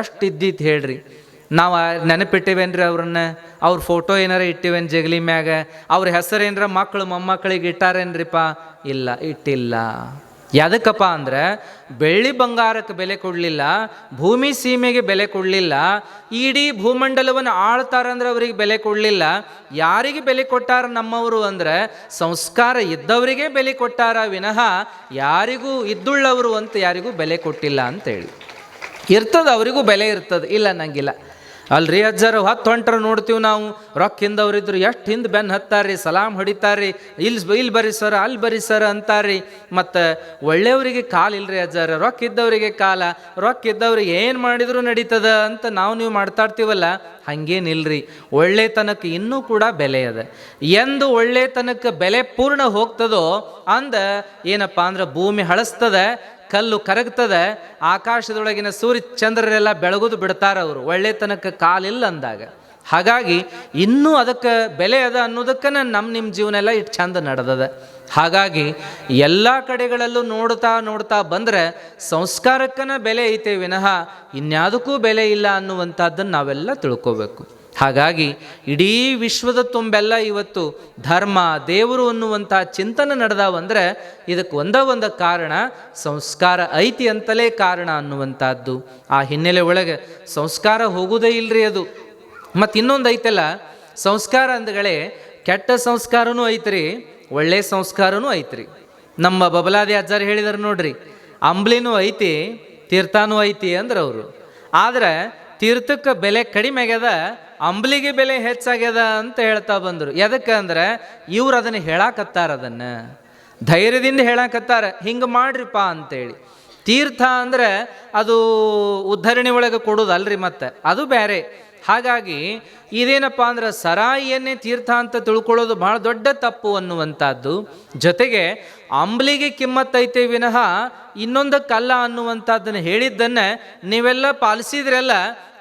S1: ಎಷ್ಟು ಇದ್ದಿತ್ತು ಹೇಳ್ರಿ. ನಾವು ನೆನಪಿಟ್ಟಿವೇನ್ರಿ ಅವ್ರನ್ನ? ಅವ್ರ ಫೋಟೋ ಏನಾರ ಇಟ್ಟಿವೇನು ಜಗಲಿ ಮ್ಯಾಗ? ಅವ್ರ ಹೆಸರು ಏನಾರ ಮಕ್ಕಳು ಮೊಮ್ಮಕ್ಕಳಿಗೆ ಇಟ್ಟಾರೇನ್ರಿಪ್ಪ ಇಲ್ಲ, ಇಟ್ಟಿಲ್ಲ. ಯಾದಕ್ಕಪ್ಪ ಅಂದ್ರೆ ಬೆಳ್ಳಿ ಬಂಗಾರಕ್ಕೆ ಬೆಲೆ ಕೊಡಲಿಲ್ಲ, ಭೂಮಿ ಸೀಮೆಗೆ ಬೆಲೆ ಕೊಡಲಿಲ್ಲ, ಇಡೀ ಭೂಮಂಡಲವನ್ನು ಆಳ್ತಾರಂದ್ರೆ ಅವರಿಗೆ ಬೆಲೆ ಕೊಡಲಿಲ್ಲ. ಯಾರಿಗೆ ಬೆಲೆ ಕೊಟ್ಟಾರ ನಮ್ಮವರು ಅಂದ್ರೆ ಸಂಸ್ಕಾರ ಇದ್ದವರಿಗೆ ಬೆಲೆ ಕೊಟ್ಟಾರ ವಿನಃ ಯಾರಿಗೂ ಇದ್ದುಳ್ಳವರು ಅಂತ ಯಾರಿಗೂ ಬೆಲೆ ಕೊಟ್ಟಿಲ್ಲ ಅಂತೇಳಿ ಇರ್ತದೆ, ಅವರಿಗೂ ಬೆಲೆ ಇರ್ತದೆ. ಇಲ್ಲ, ನಂಗಿಲ್ಲ. ಅಲ್ರಿ ಅಜ್ಜರು, ಹತ್ತು ಹೊಂಟ್ರ ನೋಡ್ತೀವಿ ನಾವು. ರೊಕ್ಕ ಹಿಂದವ್ರಿದ್ರು ಎಷ್ಟು ಹಿಂದೆ ಬೆನ್ನು ಹತ್ತಾರ್ರಿ ಸಲಾಮ್ ಹೊಡಿತಾರ್ರಿ. ಇಲ್ಲಿ ಇಲ್ಲಿ ಬರ್ರಿ ಸರ್ ಅಲ್ಲಿ ಬರ್ರಿ ಸರ್ ಅಂತಾರ್ರಿ. ಮತ್ತು ಒಳ್ಳೆಯವರಿಗೆ ಕಾಲ ಇಲ್ರಿ ಅಜ್ಜಾರ, ರೊಕ್ಕ ಇದ್ದವರಿಗೆ ಕಾಲ. ರೊಕ್ಕ ಇದ್ದವ್ರಿಗೆ ಏನು ಮಾಡಿದ್ರು ನಡೀತದ ಅಂತ ನಾವು ನೀವು ಮಾಡ್ತಾಡ್ತೀವಲ್ಲ ಹಂಗೇನಿಲ್ರಿ ಒಳ್ಳೆತನಕ್ಕೆ ಇನ್ನೂ ಕೂಡ ಬೆಲೆ ಅದ. ಎಂದು ಒಳ್ಳೆತನಕ್ಕೆ ಬೆಲೆ ಪೂರ್ಣ ಹೋಗ್ತದೋ ಅಂದ, ಏನಪ್ಪ ಅಂದ್ರೆ ಭೂಮಿ ಹಳಸ್ತದ ಕಲ್ಲು ಕರಗ್ತದೆ, ಆಕಾಶದೊಳಗಿನ ಸೂರ್ಯ ಚಂದ್ರರೆಲ್ಲ ಬೆಳಗುದು ಬಿಡ್ತಾರೆ ಅವರು. ಒಳ್ಳೆತನಕ್ಕೆ ಕಾಲಿಲ್ಲ ಅಂದಾಗ. ಹಾಗಾಗಿ ಇನ್ನೂ ಅದಕ್ಕೆ ಬೆಲೆ ಅದ ಅನ್ನೋದಕ್ಕನ ನಮ್ಮ ನಿಮ್ಮ ಜೀವನ ಎಲ್ಲ ಇಟ್ಟು ಚಂದ ನಡೆದದ. ಹಾಗಾಗಿ ಎಲ್ಲ ಕಡೆಗಳಲ್ಲೂ ನೋಡ್ತಾ ನೋಡ್ತಾ ಬಂದರೆ ಸಂಸ್ಕಾರಕ್ಕನ ಬೆಲೆ ಐತೆ ವಿನಃ ಇನ್ಯಾವುದಕ್ಕೂ ಬೆಲೆ ಇಲ್ಲ ಅನ್ನುವಂಥದ್ದನ್ನು ನಾವೆಲ್ಲ ತಿಳ್ಕೋಬೇಕು. ಹಾಗಾಗಿ ಇಡೀ ವಿಶ್ವದ ತುಂಬೆಲ್ಲ ಇವತ್ತು ಧರ್ಮ, ದೇವರು ಅನ್ನುವಂಥ ಚಿಂತನೆ ನಡೆದಾವಂದರೆ ಇದಕ್ಕೆ ಒಂದ ಒಂದು ಕಾರಣ, ಸಂಸ್ಕಾರ ಐತಿ ಅಂತಲೇ ಕಾರಣ ಅನ್ನುವಂಥದ್ದು. ಆ ಹಿನ್ನೆಲೆ ಒಳಗೆ ಸಂಸ್ಕಾರ ಹೋಗುವುದೇ ಇಲ್ಲರಿ ಅದು. ಮತ್ತು ಇನ್ನೊಂದು ಐತಲ್ಲ, ಸಂಸ್ಕಾರ ಅಂದಗಳೇ ಕೆಟ್ಟ ಸಂಸ್ಕಾರನೂ ಐತ್ರಿ, ಒಳ್ಳೆ ಸಂಸ್ಕಾರನೂ ಐತ್ರಿ. ನಮ್ಮ ಬಬಲಾದಿ ಅಜ್ಜಾರು ಹೇಳಿದರು ನೋಡ್ರಿ, ಅಂಬ್ಲಿನೂ ಐತಿ, ತೀರ್ಥನೂ ಐತಿ ಅಂದ್ರೆ ಅವರು ಆದ್ರೆ ತೀರ್ಥಕ್ಕೆ ಬೆಲೆ ಕಡಿಮೆ ಆಗ್ಯದ, ಅಂಬ್ಲಿಗೆ ಬೆಲೆ ಹೆಚ್ಚಾಗ್ಯದ ಅಂತ ಹೇಳ್ತಾ ಬಂದರು. ಅಂದ್ರೆ, ಇವ್ರು ಅದನ್ನು ಹೇಳಾಕತ್ತಾರ ಅದನ್ನು. ಧೈರ್ಯದಿಂದ ಹೇಳಾಕತ್ತಾರ, ಹಿಂಗೆ ಮಾಡ್ರಿಪ್ಪ ಅಂತೇಳಿ. ತೀರ್ಥ ಅಂದ್ರೆ ಅದು ಉದ್ಧರಣಿ ಒಳಗೆ ಕೊಡೋದಲ್ರಿ ಮತ್ತೆ. ಅದು ಬೇರೆ ಹಾಗಾಗಿ ಇದೇನಪ್ಪ ಅಂದ್ರೆ ಸರಾಯಿಯನ್ನೇ ತೀರ್ಥ ಅಂತ ತಿಳ್ಕೊಳ್ಳೋದು ಬಹಳ ದೊಡ್ಡ ತಪ್ಪು ಅನ್ನುವಂಥದ್ದು. ಜೊತೆಗೆ ಅಂಬ್ಲಿಗೆ ಕಿಮ್ಮತ್ತೈತೆ ವಿನಃ ಇನ್ನೊಂದಕ್ಕಲ್ಲ ಅನ್ನುವಂಥದ್ದನ್ನು ಹೇಳಿದ್ದನ್ನು ನೀವೆಲ್ಲ ಪಾಲಿಸಿದ್ರೆಲ್ಲ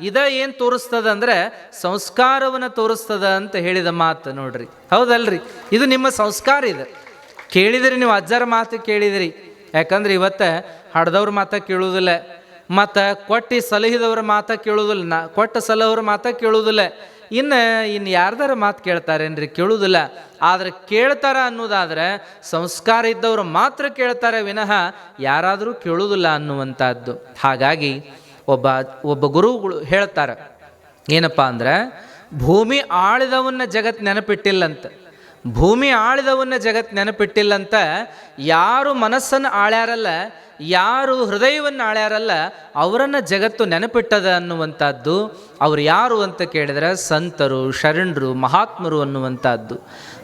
S1: ಇದ ಏನು ತೋರಿಸ್ತದ ಅಂದ್ರೆ ಸಂಸ್ಕಾರವನ್ನು ತೋರಿಸ್ತದ ಅಂತ ಹೇಳಿದ ಮಾತು ನೋಡ್ರಿ. ಹೌದಲ್ರಿ? ಇದು ನಿಮ್ಮ ಸಂಸ್ಕಾರ ಇದೆ. ಕೇಳಿದ್ರಿ ನೀವು ಅಜ್ಜರ ಮಾತು ಕೇಳಿದಿರಿ. ಯಾಕಂದ್ರೆ ಇವತ್ತು ಹಡ್ದವ್ರ ಮಾತ ಕೇಳುವುದಿಲ್ಲ, ಮತ್ತು ಕೊಟ್ಟು ಸಲಹಿದವ್ರ ಮಾತ ಕೇಳುವುದಿಲ್ಲ, ನಾ ಕೊಟ್ಟ ಸಲಹವ್ರ ಮಾತ ಕೇಳುವುದಿಲ್ಲ. ಇನ್ನು ಇನ್ನು ಯಾರ್ದಾರ ಮಾತು ಕೇಳ್ತಾರೇನ್ರಿ? ಕೇಳುವುದಿಲ್ಲ. ಆದ್ರೆ ಕೇಳ್ತಾರ ಅನ್ನೋದಾದ್ರೆ ಸಂಸ್ಕಾರ ಇದ್ದವ್ರು ಮಾತ್ರ ಕೇಳ್ತಾರೆ ವಿನಃ ಯಾರಾದರೂ ಕೇಳುವುದಿಲ್ಲ ಅನ್ನುವಂಥದ್ದು ಹಾಗಾಗಿ ಒಬ್ಬ ಒಬ್ಬ ಗುರುಗಳು ಹೇಳ್ತಾರೆ, ಏನಪ್ಪ ಅಂದ್ರೆ ಭೂಮಿ ಆಳಿದವನ್ನ ಜಗತ್ ನೆನಪಿಟ್ಟಿಲ್ಲಂತ. ಭೂಮಿ ಆಳಿದವನ್ನ ಜಗತ್ ನೆನಪಿಟ್ಟಿಲ್ಲಂತ ಯಾರು ಮನಸ್ಸನ್ನು ಆಳ್ಯಾರಲ್ಲ, ಯಾರು ಹೃದಯವನ್ನು ಆಳ್ಯಾರಲ್ಲ, ಅವರನ್ನು ಜಗತ್ತು ನೆನಪಿಟ್ಟದ ಅನ್ನುವಂಥದ್ದು ಅವರು ಯಾರು ಅಂತ ಕೇಳಿದ್ರೆ ಸಂತರು, ಶರಣರು, ಮಹಾತ್ಮರು ಅನ್ನುವಂಥದ್ದು.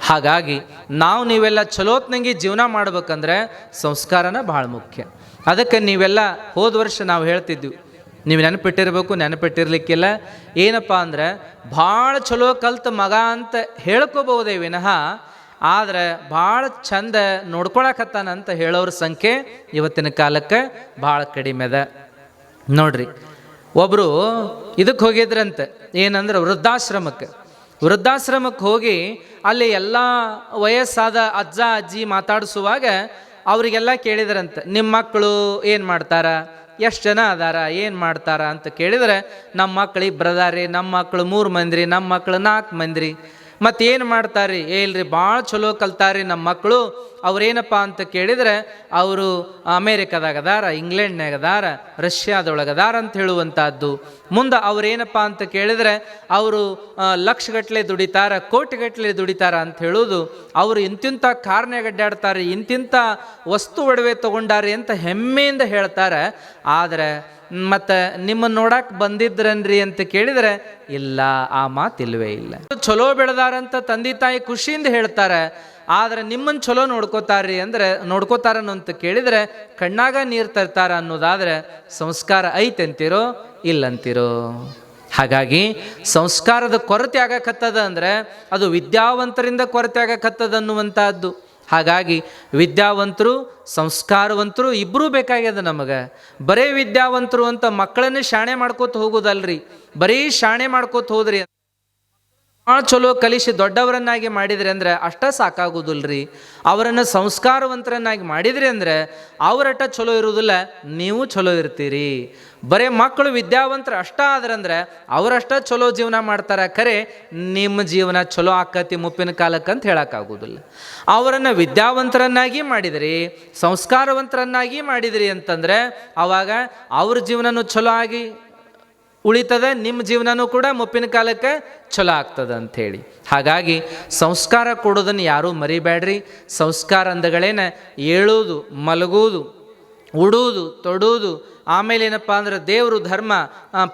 S1: ಹಾಗಾಗಿ ನಾವು ನೀವೆಲ್ಲ ಚಲೋತ್ನಂಗೆ ಜೀವನ ಮಾಡ್ಬೇಕಂದ್ರೆ ಸಂಸ್ಕಾರನ ಭಾಳ ಮುಖ್ಯ. ಅದಕ್ಕೆ ನೀವೆಲ್ಲ ಹೋದ ವರ್ಷ ನಾವು ಹೇಳ್ತಿದ್ವಿ ನೀವು ನೆನಪಿಟ್ಟಿರಬೇಕು, ನೆನಪಿಟ್ಟಿರ್ಲಿಕ್ಕಿಲ್ಲ. ಏನಪ್ಪ ಅಂದ್ರೆ, ಭಾಳ ಚಲೋ ಕಲ್ತ ಮಗ ಅಂತ ಹೇಳ್ಕೋಬಹುದೇ ವಿನಃ, ಆದ್ರೆ ಭಾಳ ಚಂದ ನೋಡ್ಕೊಳಕತ್ತಾನ ಅಂತ ಹೇಳೋರ ಸಂಖ್ಯೆ ಇವತ್ತಿನ ಕಾಲಕ್ಕೆ ಭಾಳ ಕಡಿಮೆ ಅದ. ನೋಡ್ರಿ ಒಬ್ಬರು ಇದಕ್ಕೆ ಹೋಗಿದ್ರಂತೆ, ಏನಂದ್ರೆ ವೃದ್ಧಾಶ್ರಮಕ್ಕೆ. ವೃದ್ಧಾಶ್ರಮಕ್ಕೆ ಹೋಗಿ ಅಲ್ಲಿ ಎಲ್ಲ ವಯಸ್ಸಾದ ಅಜ್ಜ, ಅಜ್ಜಿ ಮಾತಾಡಿಸುವಾಗ ಅವರಿಗೆಲ್ಲ ಕೇಳಿದ್ರಂತೆ ನಿಮ್ಮ ಮಕ್ಕಳು ಏನು ಮಾಡ್ತಾರ? ಎಷ್ಟು ಜನ ಅದಾರ, ಏನು ಮಾಡ್ತಾರ ಅಂತ ಕೇಳಿದ್ರೆ, ನಮ್ಮ ಮಕ್ಳು ಇಬ್ಬರದಾರಿ ಅದಾರಿ ನಮ್ಮ ಮಕ್ಕಳು ಮೂರು ಮಂದಿ ನಮ್ಮ ಮಕ್ಕಳು ನಾಲ್ಕು ಮಂದಿ ಮತ್ತು ಮಾಡ್ತಾರೆ ಏ, ಇಲ್ರಿ ಭಾಳ ಚಲೋ ಕಲ್ತಾರೆ ನಮ್ಮ ಮಕ್ಕಳು ಅವ್ರೇನಪ್ಪ ಅಂತ ಕೇಳಿದ್ರೆ, ಅವರು ಅಮೇರಿಕಾದಾಗ ಅದಾರ ಇಂಗ್ಲೆಂಡ್ನಾಗ ಅದಾರ, ರಷ್ಯಾದೊಳಗೆ ಅದಾರ ಅಂತ ಹೇಳುವಂಥದ್ದು ಮುಂದೆ ಅವರೇನಪ್ಪ ಅಂತ ಕೇಳಿದ್ರೆ, ಅವರು ಲಕ್ಷಗಟ್ಟಲೆ ದುಡಿತಾರ ಕೋಟಿಗಟ್ಟಲೆ ದುಡಿತಾರ ಅಂತ ಹೇಳೋದು. ಅವರು ಇಂತಿಂಥ ಕಾರ್ನ್ಯಾಗ ಅಡ್ಡಾಡ್ತಾರೆ ಇಂತಿಂಥ ವಸ್ತು ಒಡವೆ ತಗೊಂಡಾರೆ ಅಂತ ಹೆಮ್ಮೆಯಿಂದ ಹೇಳ್ತಾರೆ. ಆದರೆ ಮತ್ತು ನಿಮ್ಮನ್ನು ನೋಡಕ್ಕೆ ಬಂದಿದ್ರನ್ರಿ ಅಂತ ಕೇಳಿದರೆ, ಇಲ್ಲ, ಆ ಮಾತಿಲ್ವೇ ಇಲ್ಲ. ಚಲೋ ಬೆಳೆದಾರಂತ ತಂದೆ ತಾಯಿ ಖುಷಿಯಿಂದ ಹೇಳ್ತಾರೆ, ಆದ್ರೆ ನಿಮ್ಮನ್ನು ಚಲೋ ನೋಡ್ಕೋತಾರ್ರಿ ಅಂದ್ರೆ, ನೋಡ್ಕೋತಾರನು ಅಂತ ಕೇಳಿದ್ರೆ, ಕಣ್ಣಾಗ ನೀರು ತರ್ತಾರ ಅನ್ನೋದಾದ್ರೆ ಸಂಸ್ಕಾರ ಐತೆ ಅಂತಿರೋ ಇಲ್ಲಂತೀರೋ. ಹಾಗಾಗಿ ಸಂಸ್ಕಾರದ ಕೊರತೆ ಆಗಕತ್ತದ ಅಂದ್ರೆ, ಅದು ವಿದ್ಯಾವಂತರಿಂದ ಕೊರತೆ ಆಗಕತ್ತದ ಅನ್ನುವಂಥದ್ದು ಹಾಗಾಗಿ ವಿದ್ಯಾವಂತರು, ಸಂಸ್ಕಾರವಂತರು ಇಬ್ಬರೂ ಬೇಕಾಗ್ಯದ ನಮಗೆ. ಬರೇ ವಿದ್ಯಾವಂತರು ಅಂತ ಮಕ್ಕಳನ್ನೇ ಶಾಣೆ ಮಾಡ್ಕೋತ ಹೋಗೋದಲ್ರಿ. ಬರೀ ಶಾಣೆ ಮಾಡ್ಕೋತ ಹೋದ್ರಿ ಭಾಳ ಚಲೋ ಕಲಿಸಿ ದೊಡ್ಡವರನ್ನಾಗಿ ಮಾಡಿದ್ರಿ ಅಂದ್ರೆ ಅಷ್ಟ ಸಾಕಾಗೋದಿಲ್ರಿ. ಅವರನ್ನು ಸಂಸ್ಕಾರವಂತರನ್ನಾಗಿ ಮಾಡಿದ್ರಿ ಅಂದ್ರೆ ಅವರಟ ಚಲೋ ಇರುವುದಿಲ್ಲ ನೀವು ಚಲೋ ಇರ್ತೀರಿ. ಬರೀ ಮಕ್ಕಳು ವಿದ್ಯಾವಂತರು ಅಷ್ಟ ಆದ್ರಂದ್ರೆ ಅವರಷ್ಟ ಚಲೋ ಜೀವನ ಮಾಡ್ತಾರೆ ಖರೆ ನಿಮ್ಮ ಜೀವನ ಚಲೋ ಆಕತಿ ಮುಪ್ಪಿನ ಕಾಲಕ್ಕೆ ಅಂತ ಹೇಳೋಕ್ಕಾಗೋದಿಲ್ಲ ಅವರನ್ನು ವಿದ್ಯಾವಂತರನ್ನಾಗಿ ಮಾಡಿದ್ರಿ, ಸಂಸ್ಕಾರವಂತರನ್ನಾಗಿ ಮಾಡಿದ್ರಿ ಅಂತಂದ್ರೆ ಅವಾಗ ಅವ್ರ ಜೀವನನೂ ಚಲೋ ಆಗಿ ಉಳಿತದೆ, ನಿಮ್ಮ ಜೀವನನೂ ಕೂಡ ಮುಪ್ಪಿನ ಕಾಲಕ್ಕೆ ಚಲೋ ಆಗ್ತದೆ ಅಂಥೇಳಿ. ಹಾಗಾಗಿ ಸಂಸ್ಕಾರ ಕೊಡೋದನ್ನು ಯಾರೂ ಮರಿಬೇಡ್ರಿ. ಸಂಸ್ಕಾರ ಅಂದಗಳೇನ ಏಳೋದು, ಮಲಗುವುದು, ಉಡುವುದು, ತೊಡುವುದು ಆಮೇಲೆ ಏನಪ್ಪ ಅಂದ್ರೆ ದೇವರು ಧರ್ಮ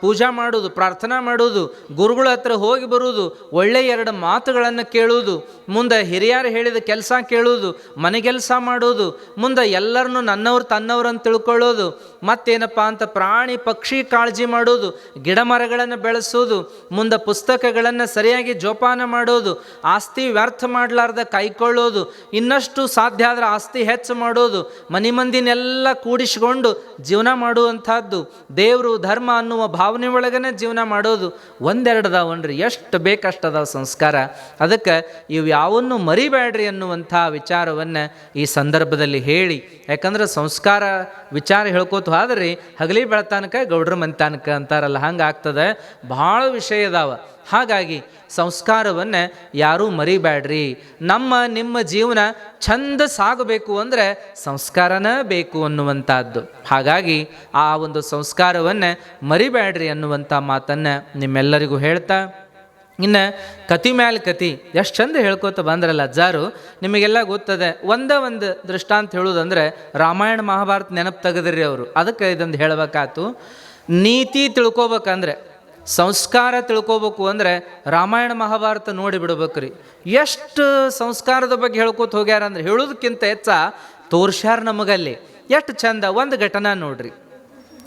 S1: ಪೂಜಾ ಮಾಡೋದು ಪ್ರಾರ್ಥನಾ ಮಾಡೋದು ಗುರುಗಳ ಹತ್ರ ಹೋಗಿ ಬರುವುದು ಒಳ್ಳೆಯ ಎರಡು ಮಾತುಗಳನ್ನು ಕೇಳುವುದು, ಮುಂದೆ ಹಿರಿಯರು ಹೇಳಿದ ಕೆಲಸ ಕೇಳುವುದು ಮನೆಗೆಲಸ ಮಾಡೋದು ಮುಂದೆ ಎಲ್ಲರನ್ನು ನನ್ನವ್ರು ತನ್ನವ್ರು ಅಂತ ತಿಳ್ಕೊಳ್ಳೋದು, ಮತ್ತೇನಪ್ಪ ಅಂತ ಪ್ರಾಣಿ ಪಕ್ಷಿ ಕಾಳಜಿ ಮಾಡೋದು ಗಿಡ ಮರಗಳನ್ನು ಬೆಳೆಸೋದು ಮುಂದೆ ಪುಸ್ತಕಗಳನ್ನು ಸರಿಯಾಗಿ ಜೋಪಾನ ಮಾಡೋದು ಆಸ್ತಿ ವ್ಯರ್ಥ ಮಾಡಲಾರ್ದ ಕೈಕೊಳ್ಳೋದು, ಇನ್ನಷ್ಟು ಸಾಧ್ಯ ಆದ್ರೆ ಆಸ್ತಿ ಹೆಚ್ಚು ಮಾಡೋದು ಮನೆ ಮಂದಿನೆಲ್ಲ ಕೂಡಿಸಿಕೊಂಡು ಜೀವನ ಮಾಡುವಂಥದ್ದು. ದೇವರು ಧರ್ಮ ಅನ್ನುವ ಭಾವನೆ ಒಳಗನೆ ಜೀವನ ಮಾಡೋದು ಒಂದೆರಡು ಅದಾವನ್ರಿ ಎಷ್ಟು ಬೇಕಷ್ಟದ ಸಂಸ್ಕಾರ. ಅದಕ್ಕೆ ಇವು ಯಾವನ್ನು ಮರಿಬೇಡ್ರಿ ಅನ್ನುವಂಥ ವಿಚಾರವನ್ನು ಈ ಸಂದರ್ಭದಲ್ಲಿ ಹೇಳಿ. ಯಾಕಂದ್ರೆ ಸಂಸ್ಕಾರ ವಿಚಾರ ಹೇಳ್ಕೋತು ಹೋದ್ರಿ ಹಗಲಿ ಬೆಳತಾನಕ ಗೌಡ್ರ ಮಂತಾನಕ ಅಂತಾರಲ್ಲ ಹಂಗೆ ಆಗ್ತದೆ ಭಾಳ ವಿಷಯ ಹಾಗಾಗಿ ಸಂಸ್ಕಾರವನ್ನು ಯಾರೂ ಮರಿಬೇಡ್ರಿ ನಮ್ಮ ನಿಮ್ಮ ಜೀವನ ಚಂದ ಸಾಗಬೇಕು ಅಂದರೆ ಸಂಸ್ಕಾರನೇ ಬೇಕು ಅನ್ನುವಂಥದ್ದು. ಹಾಗಾಗಿ ಆ ಒಂದು ಸಂಸ್ಕಾರವನ್ನು ಮರಿಬೇಡ್ರಿ ಅನ್ನುವಂಥ ಮಾತನ್ನು ನಿಮ್ಮೆಲ್ಲರಿಗೂ ಹೇಳ್ತಾ, ಇನ್ನು ಕತಿ ಮ್ಯಾಲ ಕತಿ, ಎಷ್ಟು ಚಂದ ಹೇಳ್ಕೊತ ಬಂದ್ರಲ್ಲ ಅಜ್ಜಾರು, ನಿಮಗೆಲ್ಲ ಗೊತ್ತದೆ, ಒಂದೇ ಒಂದು ದೃಷ್ಟಾಂತ ಹೇಳೋದಂದ್ರೆ ರಾಮಾಯಣ ಮಹಾಭಾರತ ನೆನಪು ತೆಗೆದ್ರಿ ಅವರು. ಅದಕ್ಕೆ ಇದೊಂದು ಹೇಳ್ಬೇಕಾತು, ನೀತಿ ತಿಳ್ಕೊಬೇಕಂದ್ರೆ ಸಂಸ್ಕಾರ ತಿಳ್ಕೋಬೇಕು ಅಂದರೆ ರಾಮಾಯಣ ಮಹಾಭಾರತ ನೋಡಿ ಬಿಡ್ಬೇಕ್ರಿ. ಎಷ್ಟು ಸಂಸ್ಕಾರದ ಬಗ್ಗೆ ಹೇಳ್ಕೊತ ಹೋಗ್ಯಾರ ಅಂದ್ರೆ ಹೇಳೋದಕ್ಕಿಂತ ಹೆಚ್ಚ ತೋರ್ಸ್ಯಾರ ನಮಗಲ್ಲಿ. ಎಷ್ಟು ಚಂದ ಒಂದು ಘಟನೆ ನೋಡ್ರಿ.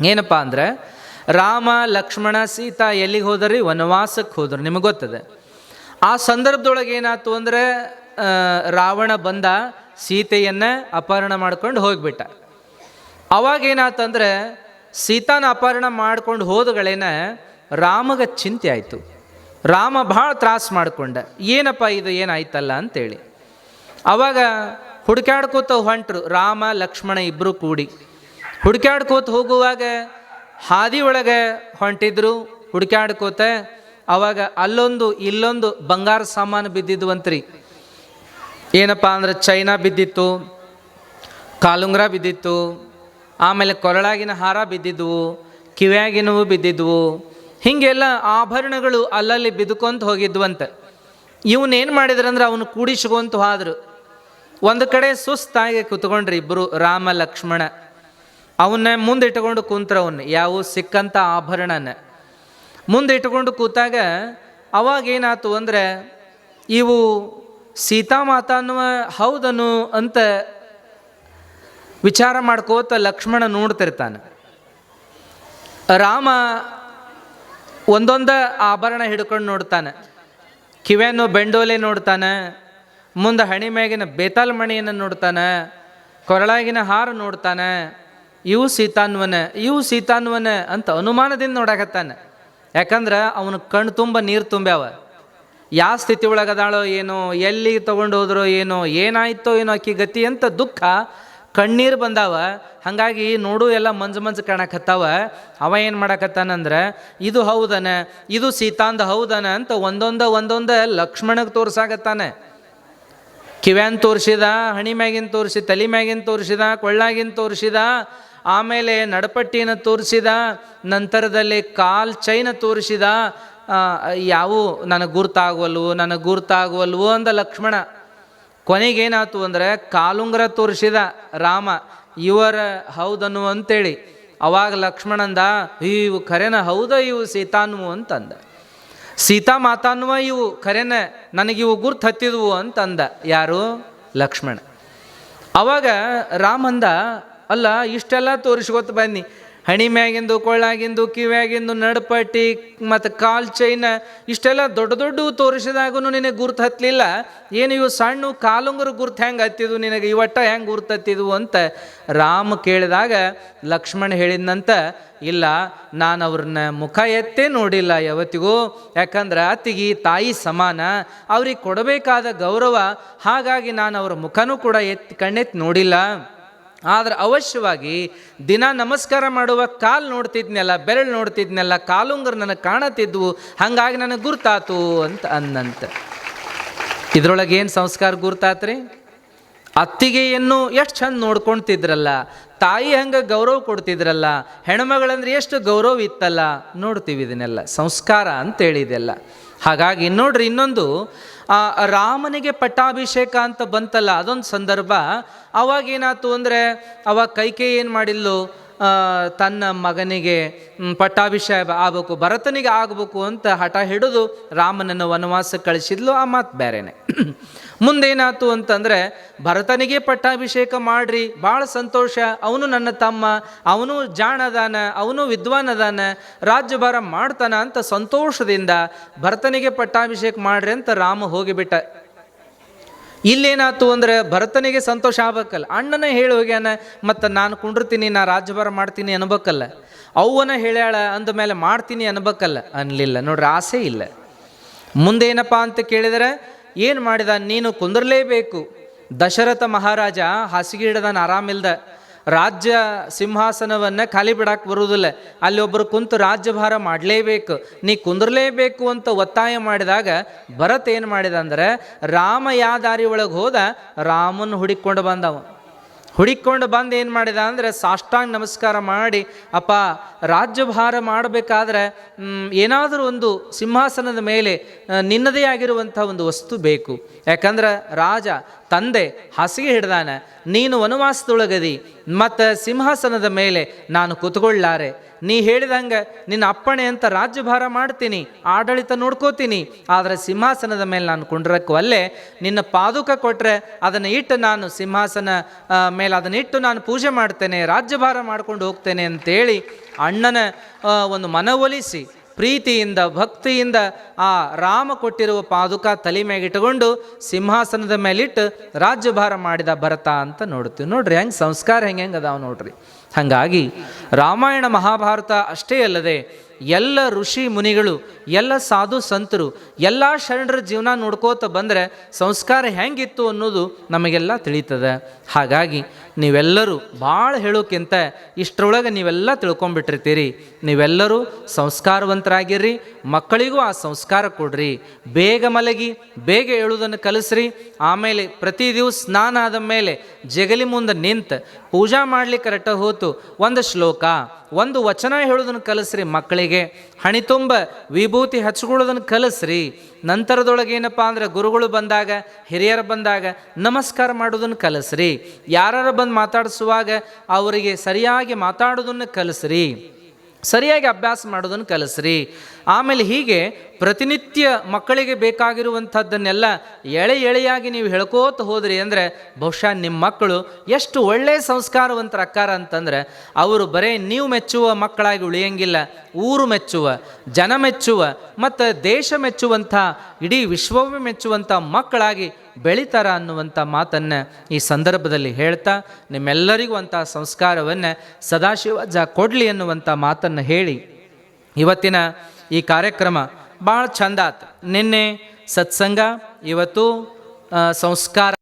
S1: ಏನಪ್ಪ ಅಂದ್ರೆ ರಾಮ, ಲಕ್ಷ್ಮಣ, ಸೀತಾ ಎಲ್ಲಿಗೆ ಹೋದ್ರಿ? ವನವಾಸಕ್ಕೆ ಹೋದರು. ನಿಮಗೆ ಗೊತ್ತದೆ? ಆ ಸಂದರ್ಭದೊಳಗೆ ಏನಾಯ್ತು ಅಂದರೆ ರಾವಣ ಬಂದ ಸೀತೆಯನ್ನು ಅಪಹರಣ ಮಾಡ್ಕೊಂಡು ಹೋಗಿಬಿಟ್ಟ. ಅಂದ್ರೆ ಸೀತಾನ ಅಪಹರಣ ಮಾಡ್ಕೊಂಡು ಹೋದಗಳೇನ ರಾಮಗ ಚಿಂತೆ ಆಯಿತು. ರಾಮ ಭಾಳ ತ್ರಾಸ ಮಾಡಿಕೊಂಡ. ಏನಪ್ಪ ಇದು, ಏನಾಯ್ತಲ್ಲ ಅಂತೇಳಿ. ಅವಾಗ ಹುಡುಕ್ಯಾಡ್ಕೋತ ಹೊಂಟರು ರಾಮ, ಲಕ್ಷ್ಮಣ ಇಬ್ಬರು ಕೂಡಿ. ಹುಡುಕ್ಯಾಡ್ಕೋತ ಹೋಗುವಾಗ ಹಾದಿ ಒಳಗೆ ಹೊಂಟಿದ್ರು, ಹುಡುಕ್ಯಾಡ್ಕೋತ ಅವಾಗ ಅಲ್ಲೊಂದು, ಇಲ್ಲೊಂದು ಬಂಗಾರ ಸಾಮಾನು ಬಿದ್ದಿದ್ವಂತ್ರಿ. ಏನಪ್ಪ ಅಂದ್ರೆ ಚೈನಾ ಬಿದ್ದಿತ್ತು, ಕಾಲುಂಗ್ರ ಬಿದ್ದಿತ್ತು, ಆಮೇಲೆ ಕೊರಳಾಗಿನ ಹಾರ ಬಿದ್ದಿದ್ವು, ಕಿವ್ಯಾಗಿನವು ಬಿದ್ದಿದ್ವು ಹೀಗೆಲ್ಲ ಆಭರಣಗಳು ಅಲ್ಲಲ್ಲಿ ಬಿದ್ದುಕೊಂತ ಹೋಗಿದ್ವಂತೆ. ಇವನೇನು ಮಾಡಿದ್ರಂದ್ರೆ ಅವನು ಕೂಡಿಸ್ಕೊಂತ ಹೋದ್ರು. ಒಂದು ಕಡೆ ಸುಸ್ತಾಗಿ ಕೂತ್ಕೊಂಡ್ರಿ ಇಬ್ಬರು ರಾಮ, ಲಕ್ಷ್ಮಣ. ಅವನ್ನ ಮುಂದೆ ಇಟ್ಕೊಂಡು ಕುಂತ್ರ ಅವನ್ನ ಯಾವ ಸಿಕ್ಕಂಥ ಆಭರಣನ. ಮುಂದೆ ಇಟ್ಕೊಂಡು ಕೂತಾಗ ಅವಾಗ ಏನಾಯ್ತು ಅಂದರೆ, ಇವು ಸೀತಾಮಾತ ಅನ್ನುವ ಹೌದನು ಅಂತ ವಿಚಾರ ಮಾಡ್ಕೋತ ಲಕ್ಷ್ಮಣ ನೋಡ್ತಿರ್ತಾನೆ. ರಾಮ ಒಂದೊಂದ ಆಭರಣ ಹಿಡ್ಕೊಂಡು ನೋಡ್ತಾನೆ. ಕಿವೆನು ಬೆಂಡೋಲೆ ನೋಡ್ತಾನೆ. ಮುಂದೆ ಹಣಿ ಮ್ಯಾಗಿನ ಬೇತಾಲ್ ಮಣಿಯನ್ನು ನೋಡ್ತಾನೆ. ಕೊರಳಾಗಿನ ಹಾರ ನೋಡ್ತಾನೆ. ಇವು ಸೀತಾನ್ವನ ಇವು ಸೀತಾನ್ವನ ಅಂತ ಅನುಮಾನದಿಂದ ನೋಡಾಕತ್ತಾನೆ. ಯಾಕಂದ್ರೆ ಅವನ ಕಣ್ಣು ತುಂಬ ನೀರು ತುಂಬ್ಯಾವ. ಯಾವ ಸ್ಥಿತಿ ಒಳಗದಾಳೋ ಏನೋ, ಎಲ್ಲಿ ತಗೊಂಡು ಹೋದ್ರೋ ಏನೋ, ಏನಾಯ್ತೋ ಏನೋ ಅಕ್ಕಿ ಗತಿ ಅಂತ ದುಃಖ ಕಣ್ಣೀರು ಬಂದಾವ. ಹಾಗಾಗಿ ನೋಡು ಎಲ್ಲ ಮಂಜು ಮಂಜು ಕಾಣಕತ್ತಾವ. ಅವ ಏನು ಮಾಡಕತ್ತಾನಂದ್ರೆ ಇದು ಹೌದನ, ಇದು ಸೀತಾಂದ ಹೌದನ ಅಂತ ಒಂದೊಂದು ಒಂದೊಂದು ಲಕ್ಷ್ಮಣಗೆ ತೋರ್ಸಾಕತ್ತಾನೆ. ಕಿವ್ಯಾನ್ ತೋರಿಸಿದ, ಹಣಿ ಮ್ಯಾಗಿನ ತೋರಿಸಿ, ತಲೆ ಮ್ಯಾಗಿನ ತೋರಿಸಿದ, ಕೊಳ್ಳಾಗಿನ ತೋರಿಸಿದ, ಆಮೇಲೆ ನಡಪಟ್ಟಿನ ತೋರಿಸಿದ, ನಂತರದಲ್ಲಿ ಕಾಲ್ ಚೈನ ತೋರಿಸಿದ ಯಾವು ನನಗೆ ಗುರ್ತಾಗವಲ್ವು ನನಗೆ ಗುರ್ತಾಗವಲ್ವು ಅಂದ ಲಕ್ಷ್ಮಣ. ಕೊನೆಗೇನಾಯ್ತು ಅಂದರೆ ಕಾಲುಂಗ್ರ ತೋರಿಸಿದ ರಾಮ, ಇವರ ಹೌದನು ಅಂತೇಳಿ. ಅವಾಗ ಲಕ್ಷ್ಮಣಂದ ಇವು ಖರೇನ ಹೌದ, ಇವು ಸೀತಾನುವು? ಅಂತಂದ. ಸೀತಾ ಮಾತಾನ್ವ, ಇವು ಖರೇನ ನನಗಿವು ಗುರ್ತು ಹತ್ತಿದ್ವು? ಅಂತಂದ. ಯಾರು? ಲಕ್ಷ್ಮಣ. ಅವಾಗ ರಾಮಂದ ಅಲ್ಲ, ಇಷ್ಟೆಲ್ಲ ತೋರಿಸ್ಕೊತ ಬನ್ನಿ. ಹಣಿ ಮ್ಯಾಗಿಂದು ಕೊಳ್ಳಾಗಿಂದು, ಕಿವ್ಯಾಗಿಂದು, ನಡಪಟ್ಟಿ ಮತ್ತು ಕಾಲ್ ಚೈನ ಇಷ್ಟೆಲ್ಲ ದೊಡ್ಡ ದೊಡ್ಡ ತೋರಿಸಿದಾಗೂ ನಿನಗೆ ಗುರ್ತು ಹತ್ತಲಿಲ್ಲ ಏನು ಇವು ಸಣ್ಣ ಕಾಲುಂಗರು ಗುರ್ತು ಹೆಂಗೆ ಹತ್ತಿದ್ವು ನಿನಗೆ ಇವಟ್ಟ ಹೆಂಗೆ ಗುರ್ತು ಹತ್ತಿದ್ವು ಅಂತ ರಾಮ ಕೇಳಿದಾಗ ಲಕ್ಷ್ಮಣ ಹೇಳಿದ್ನಂತ, ಇಲ್ಲ, ನಾನು ಅವ್ರನ್ನ ಮುಖ ಎತ್ತೇ ನೋಡಿಲ್ಲ ಯಾವತ್ತಿಗೂ. ಯಾಕಂದ್ರೆ ಅತ್ತಿಗೆ ತಾಯಿ ಸಮಾನ, ಅವ್ರಿಗೆ ಕೊಡಬೇಕಾದ ಗೌರವ, ಹಾಗಾಗಿ ನಾನು ಅವ್ರ ಮುಖನೂ ಕೂಡ ಎತ್ತಿ ಕಣ್ಣೆತ್ತಿ ನೋಡಿಲ್ಲ. ಆದ್ರೆ ಅವಶ್ಯವಾಗಿ ದಿನ ನಮಸ್ಕಾರ ಮಾಡುವ ಕಾಲು ನೋಡ್ತಿದ್ನಲ್ಲ, ಬೆರಳು ನೋಡ್ತಿದ್ನಲ್ಲ, ಕಾಲುಂಗರು ನನಗೆ ಕಾಣತಿದ್ವು, ಹಾಗಾಗಿ ನನಗೆ ಗುರ್ತಾತು ಅಂತ ಅಂದಂತ ಇದ್ರೊಳಗೆ ಏನು ಸಂಸ್ಕಾರ ಗುರ್ತಾತ್ರಿ? ಅತ್ತಿಗೆಯನ್ನು ಎಷ್ಟು ಚಂದ ನೋಡ್ಕೊಳ್ತಿದ್ರಲ್ಲ ತಾಯಿ ಹಂಗೆ ಗೌರವ ಕೊಡ್ತಿದ್ರಲ್ಲ, ಹೆಣ್ಮಗಳಂದ್ರೆ ಎಷ್ಟು ಗೌರವ ಇತ್ತಲ್ಲ, ನೋಡ್ತೀವಿ ಇದನ್ನೆಲ್ಲ. ಸಂಸ್ಕಾರ ಅಂತೇಳಿ ಇದೆಲ್ಲ. ಹಾಗಾಗಿ ನೋಡ್ರಿ ಇನ್ನೊಂದು ಆ, ರಾಮನಿಗೆ ಪಟ್ಟಾಭಿಷೇಕ ಅಂತ ಬಂತಲ್ಲ ಅದೊಂದು ಸಂದರ್ಭ. ಅವಾಗ ಏನಾಯ್ತು ಅಂದರೆ ಅವಾಗ ಕೈಕೇ ಏನು ಮಾಡಿಲ್ಲು ತನ್ನ ಮಗನಿಗೆ ಪಟ್ಟಾಭಿಷೇಕ ಆಗಬೇಕು ಭರತನಿಗೆ ಆಗಬೇಕು ಅಂತ ಹಠ ಹಿಡಿದು ರಾಮನನ್ನು ವನವಾಸಕ್ಕೆ ಕಳಿಸಿದ್ಲು. ಆ ಮಾತು ಬೇರೆನೆ. ಮುಂದೇನಾಯ್ತು ಅಂತಂದರೆ, ಭರತನಿಗೆ ಪಟ್ಟಾಭಿಷೇಕ ಮಾಡ್ರಿ ಭಾಳ ಸಂತೋಷ, ಅವನು ನನ್ನ ತಮ್ಮ, ಅವನು ಜಾಣದಾನ, ಅವನು ವಿದ್ವಾನ್ ಅದಾನ ರಾಜ್ಯಭಾರ ಮಾಡ್ತಾನ ಅಂತ ಸಂತೋಷದಿಂದ ಭರತನಿಗೆ ಪಟ್ಟಾಭಿಷೇಕ ಮಾಡ್ರಿ ಅಂತ ರಾಮ ಹೋಗಿಬಿಟ್ಟ. ಇಲ್ಲೇನಾಯ್ತು ಅಂದ್ರೆ, ಭರತನಿಗೆ ಸಂತೋಷ ಆಗ್ಬೇಕಲ್ಲ. ಅಣ್ಣನ ಹೇಳಿ ಹೋಗ್ಯಾನ, ಮತ್ತು ನಾನು ಕುಂಡಿರ್ತೀನಿ, ನಾ ರಾಜ್ಯಭಾರ ಮಾಡ್ತೀನಿ ಅನ್ಬೇಕಲ್ಲ. ಅವ್ವನ ಹೇಳ್ಯಾಳ, ಅಂದ ಮೇಲೆ ಮಾಡ್ತೀನಿ ಅನ್ಬೇಕಲ್ಲ. ಅನ್ಲಿಲ್ಲ. ನೋಡ್ರಿ, ಆಸೆ ಇಲ್ಲ. ಮುಂದೇನಪ್ಪ ಅಂತ ಕೇಳಿದರೆ ಏನು ಮಾಡಿದ? ನೀನು ಕುಂದರಲೇಬೇಕು. ದಶರಥ ಮಹಾರಾಜ ಹಾಸಿಗೆ ಹಿಡ್ದಾನ ಆರಾಮಿಲ್ದ ರಾಜ್ಯ ಸಿಂಹಾಸನವನ್ನು ಖಾಲಿ ಬಿಡಕ್ಕೆ ಬರುವುದಿಲ್ಲ ಅಲ್ಲಿ ಒಬ್ಬರು ಕುಂತು ರಾಜ್ಯಭಾರ ಮಾಡಲೇಬೇಕು. ನೀ ಕುಂದರಲೇಬೇಕು ಅಂತ ಒತ್ತಾಯ ಮಾಡಿದಾಗ ಭರತ್ ಏನು ಮಾಡಿದ ಅಂದರೆ ರಾಮ ಯಾ ದಾರಿ ಒಳಗೆ ಹೋದ ರಾಮನ ಹುಡುಕೊಂಡು ಬಂದವ. ಹುಡಿಕೊಂಡು ಬಂದು ಏನು ಮಾಡಿದ ಅಂದರೆ ಸಾಷ್ಟಾಂಗ ನಮಸ್ಕಾರ ಮಾಡಿ, ಅಪ್ಪ, ರಾಜ್ಯಭಾರ ಮಾಡಬೇಕಾದ್ರೆ ಏನಾದರೂ ಒಂದು ಸಿಂಹಾಸನದ ಮೇಲೆ ನಿನ್ನದೇ ಆಗಿರುವಂಥ ಒಂದು ವಸ್ತು ಬೇಕು. ಯಾಕಂದ್ರೆ ರಾಜ ತಂದೆ ಹಾಸಿಗೆ ಹಿಡ್ದಾನೆ, ನೀನು ವನವಾಸದೊಳಗದಿ, ಮತ್ತು ಸಿಂಹಾಸನದ ಮೇಲೆ ನಾನು ಕೂತ್ಕೊಳ್ಳಾರೆ. ನೀ ಹೇಳಿದಂಗೆ ನಿನ್ನ ಅಪ್ಪಣೆ ಅಂತ ರಾಜ್ಯಭಾರ ಮಾಡ್ತೀನಿ, ಆಡಳಿತ ನೋಡ್ಕೋತೀನಿ, ಆದರೆ ಸಿಂಹಾಸನದ ಮೇಲೆ ನಾನು ಕುಂಡ್ರಕ್ಕೂ ಅಲ್ಲೇ, ನಿನ್ನ ಪಾದುಕ ಕೊಟ್ಟರೆ ಅದನ್ನು ಇಟ್ಟು ನಾನು ಸಿಂಹಾಸನ ಮೇಲೆ ಅದನ್ನು ಇಟ್ಟು ನಾನು ಪೂಜೆ ಮಾಡ್ತೇನೆ, ರಾಜ್ಯಭಾರ ಮಾಡ್ಕೊಂಡು ಹೋಗ್ತೇನೆ ಅಂತೇಳಿ ಅಣ್ಣನ ಒಂದು ಮನವೊಲಿಸಿ ಪ್ರೀತಿಯಿಂದ, ಭಕ್ತಿಯಿಂದ ಆ ರಾಮ ಕೊಟ್ಟಿರುವ ಪಾದುಕ ತಲೆ ಮ್ಯಾಗಿಟ್ಟುಕೊಂಡು ಸಿಂಹಾಸನದ ಮೇಲಿಟ್ಟು ರಾಜ್ಯಭಾರ ಮಾಡಿದ ಭರತ ಅಂತ ನೋಡ್ತೀವಿ ನೋಡ್ರಿ, ಹೆಂಗೆ ಸಂಸ್ಕಾರ ಹೆಂಗೆ ಹೆಂಗೆ ಅದಾವೆ ನೋಡ್ರಿ. ಹಾಗಾಗಿ ರಾಮಾಯಣ ಮಹಾಭಾರತ ಅಷ್ಟೇ ಅಲ್ಲದೆ ಎಲ್ಲ ಋಷಿ ಮುನಿಗಳು, ಎಲ್ಲ ಸಾಧು ಸಂತರು, ಎಲ್ಲ ಶರಣರ ಜೀವನ ನೋಡ್ಕೋತ ಬಂದರೆ ಸಂಸ್ಕಾರ ಹೆಂಗಿತ್ತು ಅನ್ನೋದು ನಮಗೆಲ್ಲ ತಿಳಿತದೆ. ಹಾಗಾಗಿ ನೀವೆಲ್ಲರೂ ಭಾಳ ಹೇಳೋಕ್ಕಿಂತ ಇಷ್ಟರೊಳಗೆ ನೀವೆಲ್ಲ ತಿಳ್ಕೊಂಬಿಟ್ಟಿರ್ತೀರಿ ನೀವೆಲ್ಲರೂ ಸಂಸ್ಕಾರವಂತರಾಗಿರ್ರಿ, ಮಕ್ಕಳಿಗೂ ಆ ಸಂಸ್ಕಾರ ಕೊಡ್ರಿ. ಬೇಗ ಮಲಗಿ, ಬೇಗ ಹೇಳುವುದನ್ನು ಕಲಿಸ್ರಿ. ಆಮೇಲೆ ಪ್ರತಿ ದಿವಸ ಸ್ನಾನ ಆದ ಮೇಲೆ ಜಗಲಿ ಮುಂದೆ ನಿಂತು ಪೂಜಾ ಮಾಡಲಿಕ್ಕೆ ಕರೆಕ್ಟ ಹೋತು. ಒಂದು ಶ್ಲೋಕ, ಒಂದು ವಚನ ಹೇಳೋದನ್ನು ಕಲಿಸ್ರಿ ಮಕ್ಕಳಿಗೆ. ಹಣಿ ತುಂಬ ವಿಭೂತಿ ಹಚ್ಕೊಳ್ಳೋದನ್ನು ಕಲಿಸ್ರಿ. ನಂತರದೊಳಗೆ ಏನಪ್ಪ ಅಂದ್ರೆ ಗುರುಗಳು ಬಂದಾಗ, ಹಿರಿಯರು ಬಂದಾಗ ನಮಸ್ಕಾರ ಮಾಡೋದನ್ನು ಕಲಿಸ್ರಿ. ಯಾರು ಬಂದು ಮಾತಾಡಿಸುವಾಗ ಅವರಿಗೆ ಸರಿಯಾಗಿ ಮಾತಾಡೋದನ್ನು ಕಲಿಸ್ರಿ. ಸರಿಯಾಗಿ ಅಭ್ಯಾಸ ಮಾಡೋದನ್ನು ಕಲಿಸ್ರಿ. ಆಮೇಲೆ ಹೀಗೆ ಪ್ರತಿನಿತ್ಯ ಮಕ್ಕಳಿಗೆ ಬೇಕಾಗಿರುವಂಥದ್ದನ್ನೆಲ್ಲ ಎಳೆ ಎಳೆಯಾಗಿ ನೀವು ಹೇಳ್ಕೋತ ಹೋದ್ರಿ ಅಂದರೆ ಬಹುಶಃ ನಿಮ್ಮ ಮಕ್ಕಳು ಎಷ್ಟು ಒಳ್ಳೆಯ ಸಂಸ್ಕಾರವಂತರ ಅಕ್ಕಾರ ಅಂತಂದ್ರೆ ಅವರು ಬರೇ ನೀವು ಮೆಚ್ಚುವ ಮಕ್ಕಳಾಗಿ ಉಳಿಯಂಗಿಲ್ಲ, ಊರು ಮೆಚ್ಚುವ, ಜನ ಮೆಚ್ಚುವ ಮತ್ತು ದೇಶ ಮೆಚ್ಚುವಂಥ, ಇಡೀ ವಿಶ್ವವೇ ಮೆಚ್ಚುವಂಥ ಮಕ್ಕಳಾಗಿ ಬೆಳಿತಾರ ಅನ್ನುವಂಥ ಮಾತನ್ನು ಈ ಸಂದರ್ಭದಲ್ಲಿ ಹೇಳ್ತಾ ನಿಮ್ಮೆಲ್ಲರಿಗೂ ಅಂತ ಸಂಸ್ಕಾರವನ್ನು ಸದಾಶಿವ ಜ ಕೊಡಲಿ ಅನ್ನುವಂಥ ಮಾತನ್ನು ಹೇಳಿ. ಇವತ್ತಿನ ಈ ಕಾರ್ಯಕ್ರಮ ಭಾಳ ಚಂದ ಆತು. ನಿನ್ನೆ ಸತ್ಸಂಗ ಇವತ್ತು ಸಂಸ್ಕಾರ.